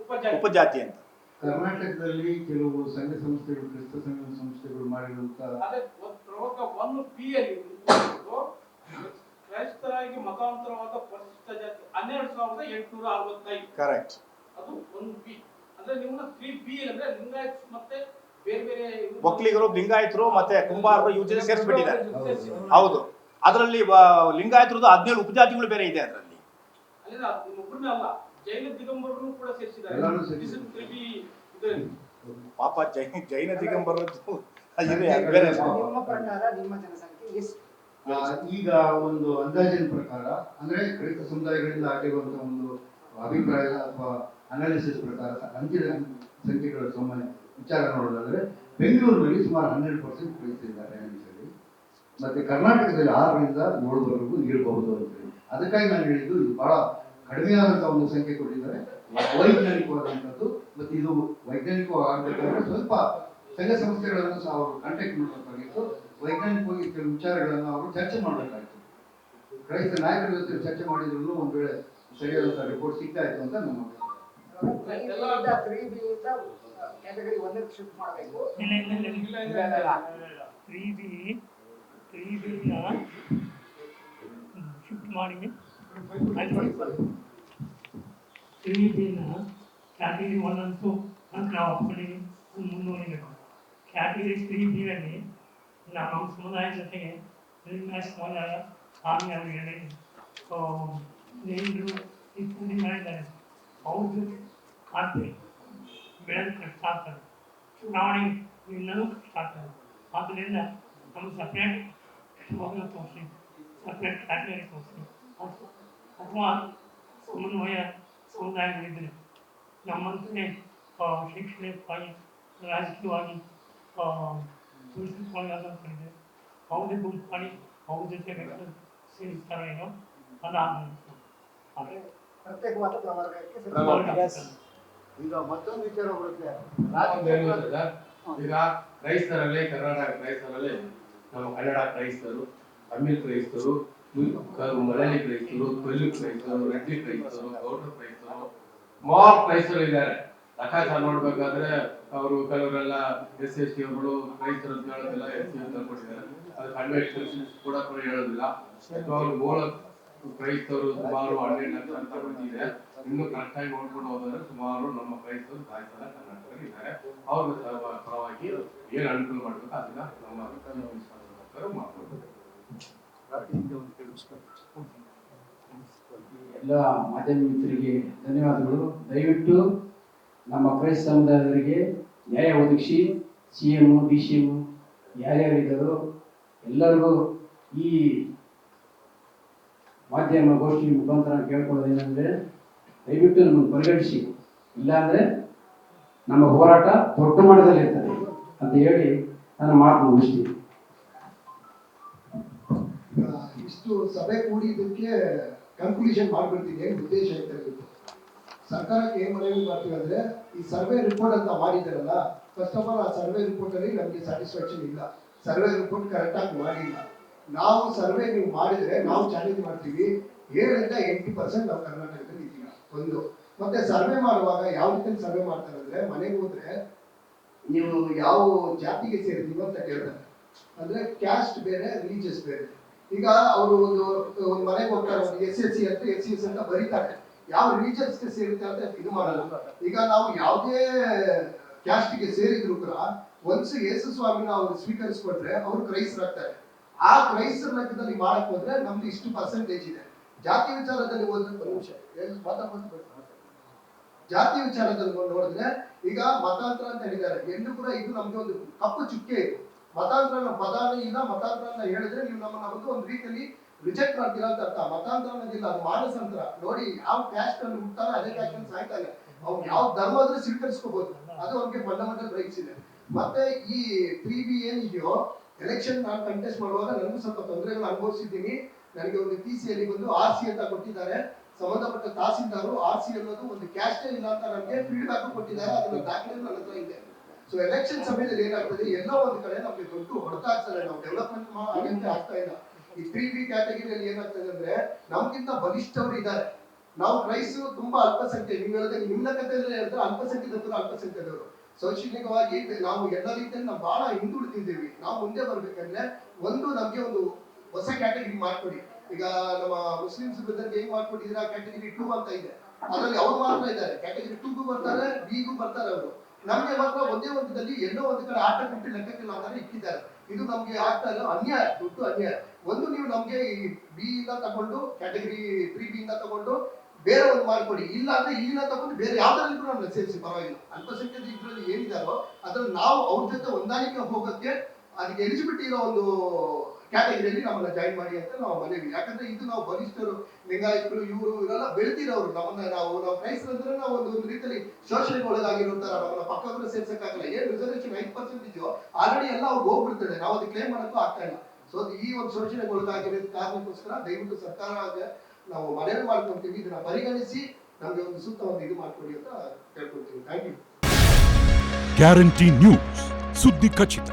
ಉಪಜಾತಿ. ಉಪಜಾತಿ ಅಂತ. ಕರ್ನಾಟಕದಲ್ಲಿ ಕೆಲವು ಸಂಘ ಸಂಸ್ಥೆಗಳು ಕ್ರಿಸ್ತ ಸಂಘ ಸಂಸ್ಥೆಗಳು ಮಾಡಿರುವಂತ ಕ್ರೈಸ್ತರಾಗಿ ಮತಾಂತರವಾದ ಪರಿಶಿಷ್ಟ ಜಾತಿ ಹನ್ನೆರಡು ಸಾವಿರದ ಎಂಟುನೂರ ಅರವತ್ತೈದು. ಕರೆಕ್ಟ್ ಅದು ಒಂದು ಬಿ ಅಂದ್ರೆ ನಿಮ್ಮನ್ನ ತ್ರೀ ಬಿ ಅಂದ್ರೆ ಲಿಂಗಾಯತ್ ಮತ್ತೆ ಬೇರೆ ಬೇರೆ ಒಕ್ಕಲಿಗರು ಲಿಂಗಾಯತರು ಮತ್ತೆ ಕುಂಬಾರರು ಇವ್ ಜೊತೆ ಸೇರಿಸ್ಬಿಟ್ಟಿದ್ದಾರೆ. ಹೌದು. ಅದರಲ್ಲಿ ಲಿಂಗಾಯತರದ್ದು ಹದಿನೇಳು ಉಪಜಾತಿಗಳು ಬೇರೆ ಇದೆ ಅದರಲ್ಲಿ. ಒಬ್ಬರನ್ನೇ ಅಲ್ಲ ಜೈನ ದಿಗಂಬರನ್ನು ಕೂಡ ಸೇರಿಸಿದ್ದಾರೆ. ಪಾಪ ಜೈನ ಜೈನ ದಿಗಂಬರ ಅದು ಬೇರೆ ನಿಮ್ಮ ಪ್ರಕಾರ ನಿಮ್ಮ ಜನಸಂಖ್ಯೆ ಎಷ್ಟು? ಈಗ ಒಂದು ಅಂದಾಜಿನ ಪ್ರಕಾರ ಅಂದ್ರೆ ಕ್ರೈಸ್ತ ಸಮುದಾಯಗಳಿಂದ ಆಗಿರುವಂತ ಒಂದು ಅಭಿಪ್ರಾಯ ಅಥವಾ ಅನಾಲಿಸಿಸ್ ಪ್ರಕಾರ ಅಂಕಿತ ಸಂಖ್ಯೆಗಳ ಸಾಮಾನ್ಯ ವಿಚಾರ ನೋಡೋದಾದ್ರೆ ಬೆಂಗಳೂರಿನಲ್ಲಿ ಸುಮಾರು ಹನ್ನೆರಡು ಪರ್ಸೆಂಟ್ ಕ್ರೈಸ್ತರಿದ್ದಾರೆ ಅಂತ ಹೇಳಿ ಮತ್ತೆ ಕರ್ನಾಟಕದಲ್ಲಿ ಆರರಿಂದ ಏಳುವರೆಗೂ ಇರಬಹುದು ಅಂತ ಹೇಳಿ. ಅದಕ್ಕಾಗಿ ನಾನು ಹೇಳಿದ್ದು ಇದು ಬಹಳ ಕಡಿಮೆಯಾದಂತ ಒಂದು ಸಂಖ್ಯೆ ಕೊಟ್ಟಿದ್ದಾರೆ. ವೈಜ್ಞಾನಿಕವಾದಂಥದ್ದು ಮತ್ತೆ ಇದು ವೈಜ್ಞಾನಿಕವಾಗಬೇಕಾದ್ರೆ ಸ್ವಲ್ಪ ಸಂಘ ಸಂಸ್ಥೆಗಳನ್ನು ಸಹ ಅವರು ಕಾಂಟ್ಯಾಕ್ಟ್ ಮಾಡಬೇಕಾಗಿತ್ತು ವೈಜ್ಞಾನಿಕವಾಗಿ ಕೆಲವು ವಿಚಾರಗಳನ್ನು ಅವರು ಚರ್ಚೆ ಮಾಡಬೇಕಾಗಿತ್ತು. ಕ್ರೈಸ್ತ ನಾಯಕರ ಜೊತೆ ಚರ್ಚೆ ಮಾಡಿದ್ರು ಒಂದು ವೇಳೆ ಸರಿಯಾದ ರಿಪೋರ್ಟ್ ಸಿಗ್ತಾ ಇತ್ತು ಅಂತ ನಮ್ಮ. ತ್ರೀ ಬಿ ತ್ರೀ ಬಿನ ಶಿಫ್ಟ್ ಮಾಡಿ. ತ್ರೀ ಬಿನ ಕ್ಯಾಟಗರಿ ಒನ್ ಅಂತೂ ಅಂತ ನಾವು ಒಪ್ಪಿಗೆ ಮುಂದುವರಿಬೇಕು ಕ್ಯಾಟಗರಿ ತ್ರೀ ಬಿಯಲ್ಲಿ ನಮ್ಮ ಸಮುದಾಯ ಜೊತೆಗೆ ಲಿಂಗಾಯತ ಸಮುದಾಯ ಸ್ವಾಮಿ ಅವರಿಗೆ ಜೈನರು ಇತ್ಯಾದಿ ಮಾಡಿದ್ದಾರೆ ಅವ್ರ ಜೊತೆ ಆಗ್ತದೆ ಬೆಳೆದು ಕಷ್ಟ ಆಗ್ತದೆ ಚುನಾವಣೆ ಇನ್ನೂ ಕಷ್ಟ ಆಗ್ತದೆ ಆದ್ದರಿಂದ ನಮ್ಮ ಸಪ್ರೇಟ್ ಮೊದಲು ತೋರಿಸಿ ಸಪ್ರೇಟ್ ಕ್ಯಾಟಗರಿ ತೋರಿಸಿ ಅಥವಾ ಅಥವಾ ಸಮನ್ವಯ ಸಮುದಾಯಗಳಿದ್ದರೆ ನಮ್ಮಂತೆ ಆ, ಶೈಕ್ಷಣಿಕವಾಗಿ ರಾಜಕೀಯವಾಗಿ ತುಳಿಸಿಕೊಳ್ಳಲಾಗಿದೆ ಯಾವುದೇ ಗುಂಪು ಮಾಡಿ ಅವ್ರ ಜೊತೆ ಸೇರಿಸ್ತಾರೋ ಏನೋ ಅದಾಗಬೇಕು ಪ್ರತ್ಯೇಕವಾದ ಪ್ರವರ್ಗಕ್ಕೆ. ಈಗ ಮತ್ತೊಂದು ವಿಚಾರ ಬರುತ್ತೆ? ಈಗ ಕ್ರೈಸ್ತರಲ್ಲಿ ಕರ್ನಾಟಕ ಕ್ರೈಸ್ತರಲ್ಲಿ ನಮ್ಮ ಕನ್ನಡ ಕ್ರೈಸ್ತರು ತಮಿಳ್ ಕ್ರೈಸ್ತರು ಮುಲ್- ಪ್ರಯತ್ನ ಕೊಲ್ಲಿ ಪ್ರಯತ್ನ ರೆಡ್ಡಿ ಪ್ರಯತ್ನ ಗೌಡ್ರ ಪ್ರಯತ್ನ ಮಾರ್ ಕ್ರೈಸ್ತರು ಇದ್ದಾರೆ. ಲೆಕ್ಕಾಚಾರ ನೋಡ್ಬೇಕಾದ್ರೆ ಅವರು ಕೆಲವರೆಲ್ಲ ಎಸ್ ಎಸ್ ಟಿ ಅವರು ರೈತರು ಅಂತ ಹೇಳೋದಿಲ್ಲ ಎಸ್ ಸಿ ಅಂತ ಕೊಟ್ಟಿದ್ದಾರೆ. ಅದು ಕನ್ವೆನ್ಷನ್ ಕೂಡ ಕೂಡ ಹೇಳೋದಿಲ್ಲ. ಅವರು ಮೂಲ ಕ್ರೈಸ್ತರು ಸುಮಾರು ಹನ್ನೆರಡು ಲಕ್ಷ ಅಂತ ಬಂದಿದೆ ಇನ್ನು ಕರೆಕ್ಟಾಗಿ ನೋಡ್ಕೊಂಡು ಹೋದ್ರೆ ಸುಮಾರು ನಮ್ಮ ಕ್ರೈಸ್ತರು ಆಯ್ತಲ್ಲ ಕರ್ನಾಟಕದಲ್ಲಿ ಇದ್ದಾರೆ. ಅವ್ರ ಪರವಾಗಿ ಏನು ಅನುಕೂಲ ಮಾಡಬೇಕು ಅದನ್ನ ನಮ್ಮ ಮಾಡ್ಕೊಡ್ಬೇಕು ಎಲ್ಲ ಮಾಧ್ಯಮ ಮಿತ್ರರಿಗೆ ಧನ್ಯವಾದಗಳು. ದಯವಿಟ್ಟು ನಮ್ಮ ಕ್ರೈಸ್ತ ಸಮುದಾಯದವರಿಗೆ ನ್ಯಾಯ ಒದಗಿಸಿ, C M D C M ಯಾರ್ಯಾರಿದ್ದಾರೋ ಎಲ್ಲರಿಗೂ ಈ ಮಾಧ್ಯಮ ಗೋಷ್ಠಿ ಮುಖಾಂತರ ಕೇಳ್ಕೊಳ್ಳೋದೇನೆಂದರೆ, ದಯವಿಟ್ಟು ನಮ್ಮನ್ನು ಪರಿಗಣಿಸಿ. ಇಲ್ಲಾಂದರೆ ನಮ್ಮ ಹೋರಾಟ ದೊಡ್ಡ ಮಟ್ಟದಲ್ಲಿ ಇರ್ತದೆ ಅಂತ ಹೇಳಿ ನನ್ನ ಮಾತು ಮುಗಿಸ್ತೀನಿ. ಇಷ್ಟು ಸಭೆ ಕೂಡಿದ್ದಕ್ಕೆ ಕನ್ಕ್ಲೂಷನ್ ಮಾಡ್ಬಿಡ್ತೀನಿ, ಏನು ಉದ್ದೇಶ ಹೇಳ್ಬಿಟ್ಟು ಸರ್ಕಾರಕ್ಕೆ ಏನು ಮನವಿ ಮಾಡ್ತೀವಿ ಅಂದ್ರೆ, ಈ ಸರ್ವೆ ರಿಪೋರ್ಟ್ ಅಂತ ಮಾಡಿದಾರಲ್ಲ ಫಸ್ಟ್ ಆಫ್ ಆಲ್ ಆ ಸರ್ವೆ ರಿಪೋರ್ಟ್ ಅಲ್ಲಿ ನಮಗೆ ಸ್ಯಾಟಿಸ್ಫ್ಯಾಕ್ಷನ್ ಇಲ್ಲ. ಸರ್ವೆ ರಿಪೋರ್ಟ್ ಕರೆಕ್ಟ್ ಆಗಿ ಮಾಡಿಲ್ಲ. ನಾವು ಸರ್ವೆ ನೀವು ಮಾಡಿದ್ರೆ ನಾವು ಚಾಲೆಂಜ್ ಮಾಡ್ತೀವಿ. ಏಳರಿಂದ ಎಂಟು ಪರ್ಸೆಂಟ್ ನಾವು ಕರ್ನಾಟಕದಲ್ಲಿ ಇದ್ದೀವಿ. ಒಂದು. ಮತ್ತೆ ಸರ್ವೆ ಮಾಡುವಾಗ ಯಾವ ರೀತಿ ಸರ್ವೆ ಮಾಡ್ತಾರೆ ಅಂದ್ರೆ, ಮನೆಗೆ ಹೋದ್ರೆ ನೀವು ಯಾವ ಜಾತಿಗೆ ಸೇರಿದೀವಿ ಅಂತ ಕೇಳ್ತಾರೆ. ಅಂದ್ರೆ ಕ್ಯಾಸ್ಟ್ ಬೇರೆ ರಿಲೀಜಿಯಸ್ ಬೇರೆ. ಈಗ ಅವರು ಒಂದು ಒಂದು ಮನೆಗೆ ಹೋಗ್ತಾರೆ ಎಸ್ ಎಸ್ ಸಿ ಅಂತ ಎಸ್ ಸಿ ಎಸ್ ಅಂತ ಬರೀತಾರೆ. ಯಾವ ರಿಲೀಜನ್ಸ್ಗೆ ಸೇರುತ್ತೆ ಅಂತ ಇದು ಮಾಡಲ್ಲ. ಈಗ ನಾವು ಯಾವುದೇ ಕ್ಯಾಸ್ಟ್ಗೆ ಸೇರಿದ್ರು ಕೂಡ ಒನ್ಸ್ ಯೇಸು ಸ್ವಾಮಿನ ಅವ್ರು ಸ್ವೀಕರಿಸ್ಕೊಂಡ್ರೆ, ಅವರು ಕ್ರೈಸ್ತರಾಗ್ತಾರೆ ಆ ಕ್ರೈಸ್ತರ ಲೆಕ್ಕದಲ್ಲಿ ಮಾಡಕ್ ಹೋದ್ರೆ ನಮ್ದು ಇಷ್ಟು ಪರ್ಸೆಂಟೇಜ್ ಇದೆ. ಜಾತಿ ವಿಚಾರದಲ್ಲಿ ಒಂದು ನಿಮಿಷ. ಜಾತಿ ವಿಚಾರದಲ್ಲಿ ನೋಡಿದ್ರೆ, ಈಗ ಮತಾಂತರ ಅಂತ ಹೇಳಿದ್ದಾರೆ. ಎಲ್ಲೂ ಕೂಡ ಇದು ನಮ್ಗೆ ಒಂದು ಕಪ್ಪು ಚುಕ್ಕೆ ಇದು. ಮತಾಂತರ ಅನ್ನೋ ಪದಾನೇ ಇಲ್ಲ ಮತಾಂತರ ಹೇಳಿದ್ರೆ ನೀವು ನಮ್ಮನ್ನ ಬಂದು ಒಂದು ರೀತಿಯಲ್ಲಿ ರಿಜೆಕ್ಟ್ ಮಾಡ್ತೀರಾ ಅಂತ ಅರ್ಥ. ಮತಾಂತರ ಅನ್ನೋದಿಲ್ಲ ಅದು ಮಾನಸಂತರ ನೋಡಿ, ಯಾವ ಕ್ಯಾಸ್ಟ್ ಅಲ್ಲಿ ಹುಟ್ಟಾರ ಅದೇ ಕ್ಯಾಸ್ಟ್ ಅಲ್ಲಿ ಸಾಯ್ತಾನೆ ಅವ್ನು ಯಾವ ಧರ್ಮ ಆದ್ರೂ ಸ್ವೀಕರಿಸ್ಕೋಬಹುದು ಅದು ಅವ್ರಿಗೆ ಫಂಡಮೆಂಟಲ್ ರೈಟ್ಸ್ ಇದೆ. ಮತ್ತೆ ಈ ತ್ರೀ ಬಿ ಏನಿದೆಯೋ ಎಲೆಕ್ಷನ್ ನಾನು ಕಂಟೆಸ್ಟ್ ಮಾಡುವಾಗ ನನಗೂ ಸ್ವಲ್ಪ ತೊಂದರೆಗಳು ಅನುಭವಿಸಿದ್ದೀನಿ. ನನಗೆ ಒಂದು ಟಿ ಸಿ ಅಲ್ಲಿ ಬಂದು ಆರ್ ಸಿ ಅಂತ ಕೊಟ್ಟಿದ್ದಾರೆ. ಸಂಬಂಧಪಟ್ಟ ತಹಸೀಲ್ದಾರು ಆರ್ ಸಿ ಅನ್ನೋದು ಒಂದು ಕ್ಯಾಸ್ಟೇ ಇಲ್ಲ ಅಂತ ನನಗೆ ಫೀಡ್ಬ್ಯಾಕ್ ಕೊಟ್ಟಿದ್ದಾರೆ. ಅದನ್ನ ದಾಖಲೆ ನನ್ನ ಹತ್ರ ಇದೆ. ಸೊ ಎಲೆಕ್ಷನ್ ಸಮಯದಲ್ಲಿ ಏನಾಗ್ತದೆ, ಎಲ್ಲೋ ಒಂದು ಕಡೆ ನಮ್ಗೆ ದೊಡ್ಡ ಹೊಡೆತ ಆಗ್ತದೆ ನಾವು ಡೆವಲಪ್ಮೆಂಟ್ ಆಗಂತೆ ಆಗ್ತಾ ಇಲ್ಲ. ಈ ತ್ರೀ ಬಿ ಕ್ಯಾಟಗರಿಯಲ್ಲಿ ಏನಾಗ್ತದೆ ಅಂದ್ರೆ, ನಮ್ಗಿಂತ ಬಲಿಷ್ಠವರು ಇದ್ದಾರೆ. ನಾವು ಕ್ರೈಸ್ತರು ತುಂಬಾ ಅಲ್ಪಸಂಖ್ಯೆ, ನೀವು ಹೇಳಿದ್ರೆ ನಿಮ್ಮ ಕತೆ ಹೇಳಿದ್ರೆ ಅಲ್ಪಸಂಖ್ಯಾತರು ಅಲ್ಪಸಂಖ್ಯಾತರು ಶೈಕ್ಷಣಿಕವಾಗಿ ನಾವು ಎಲ್ಲ ರೀತಿಯಲ್ಲಿ ನಾವು ಬಹಳ ಹಿಂದುಳಿದಿದ್ದೀವಿ. ನಾವು ಮುಂದೆ ಬರ್ಬೇಕಂದ್ರೆ ಒಂದು ನಮ್ಗೆ ಒಂದು ಹೊಸ ಕ್ಯಾಟಗರಿ ಮಾಡ್ಕೊಡಿ. ಈಗ ನಮ್ಮ ಮುಸ್ಲಿಮ್ಸ್ ಬ್ರದರ್ಗೆ ಹೆಂಗ್ ಆ ಕ್ಯಾಟಗರಿ ಟೂ ಅಂತ ಇದೆ. ಅದರಲ್ಲಿ ಅವ್ರು ಮಾತ್ರ ಇದ್ದಾರೆ. ಕ್ಯಾಟಗರಿ ಟೂಗೂ ಬರ್ತಾರೆ ಬಿಗೂ ಬರ್ತಾರೆ ಅವರು. ನಮ್ಗೆ ಮಾತ್ರ ಒಂದೇ ಒಂದದಲ್ಲಿ ಎಲ್ಲೋ ಒಂದು ಕಡೆ ಆಟ ಬಿಟ್ಟು ಲೆಕ್ಕಕ್ಕಿಲ್ಲ ನಾವು ಇಟ್ಟಿದ್ದಾರೆ ಇದು ನಮಗೆ ಆಗ್ತಾ ಇಲ್ಲ, ಅನ್ಯಾಯ, ದೊಡ್ಡ ಅನ್ಯಾಯ. ಒಂದು ನೀವು ನಮಗೆ ಈ ಬಿ ಇಂದ ತಗೊಂಡು ಕ್ಯಾಟಗರಿ ತ್ರೀ ಬಿ ಇಂದ ತಗೊಂಡು ಬೇರೆ ಒಂದು ಮಾಡಿಕೊಡಿ ಇಲ್ಲ ಅಂದ್ರೆ ಇಲ್ಲಿಂದ ತಗೊಂಡು ಬೇರೆ ಯಾವ್ದ್ರಲ್ಲಿ ಕೂಡ ನಮ್ಮನ್ನ ಸೇರಿಸಿ, ಪರವಾಗಿಲ್ಲ. ಅಲ್ಪಸಂಖ್ಯಾತ ಇದ್ರಲ್ಲಿ ಏನಿದಾರೋ ಅದ್ರಲ್ಲಿ ನಾವು ಅವ್ರ ಜೊತೆ ಹೊಂದಾಣಿಕೆ ಹೋಗಕ್ಕೆ ಅದಕ್ಕೆ ಎಲಿಜಿಬಿಲಿಟಿ ಇರೋ ಒಂದು ಕ್ಯಾಟಗರಿಯಲ್ಲಿ ನಮ್ಮನ್ನ ಜಾಯಿನ್ ಮಾಡಿ ಅಂತ ನಾವು ಮನವಿ. ಯಾಕಂದ್ರೆ ಇದು ನಾವು ಬಲಿಷ್ಠರು, ಲಿಂಗಾಯತರು, ಇವರು ಇವರೆಲ್ಲ ಬೆಳೆದಿರೋರು. ನಮ್ಮನ್ನ ನಾವು ನಾವು ಕ್ರೈಸ್ತರು ಅಂದ್ರೆ ನಾವು ಒಂದು ಒಂದು ರೀತಿಯಲ್ಲಿ ಶೋಷಣೆಗೆ ಒಳಗಾಗಿರುತ್ತಾರೆ ನಮ್ಮನ್ನ ಪಕ್ಕಗಳು ಸೇರ್ಸಕ್ಕಾಗಲ್ಲ. ಏನ್ ರಿಸರ್ವೇಶನ್ ಐದು ಪರ್ಸೆಂಟ್ ಇದೆಯೋ ಆಲ್ರೆಡಿ ಎಲ್ಲ ಅವ್ರು ಹೋಗ್ಬಿಡ್ತಾರೆ. ನಾವು ಅದಕ್ಕೆ ಕ್ಲೇಮ್ ಮಾಡೋಕ್ಕೂ ಆಗ್ತಾ ಇಲ್ಲ. ಸೊ ಈ ಒಂದು ಶೋಷಣೆಗೆ ಒಳಗಾಗಿರೋ ಕಾರಣಕ್ಕೋಸ್ಕರ ದಯವಿಟ್ಟು ಸರ್ಕಾರ ನಾವು ಮನವಿ ಮಾಡ್ಕೊಂತೀವಿ ಇದನ್ನ ಪರಿಗಣಿಸಿ ನಮಗೆ ಒಂದು ಸೂಕ್ತ ಒಂದು ಇದು ಮಾಡ್ಕೊಡಿ ಅಂತ ಕೇಳ್ಕೊಳ್ತೀವಿ ಥ್ಯಾಂಕ್ ಯು ಗ್ಯಾರಂಟಿ ನ್ಯೂಸ್ ಸುದ್ದಿ ಖಚಿತ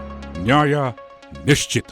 ನ್ಯಾಯ ನಿಶ್ಚಿತ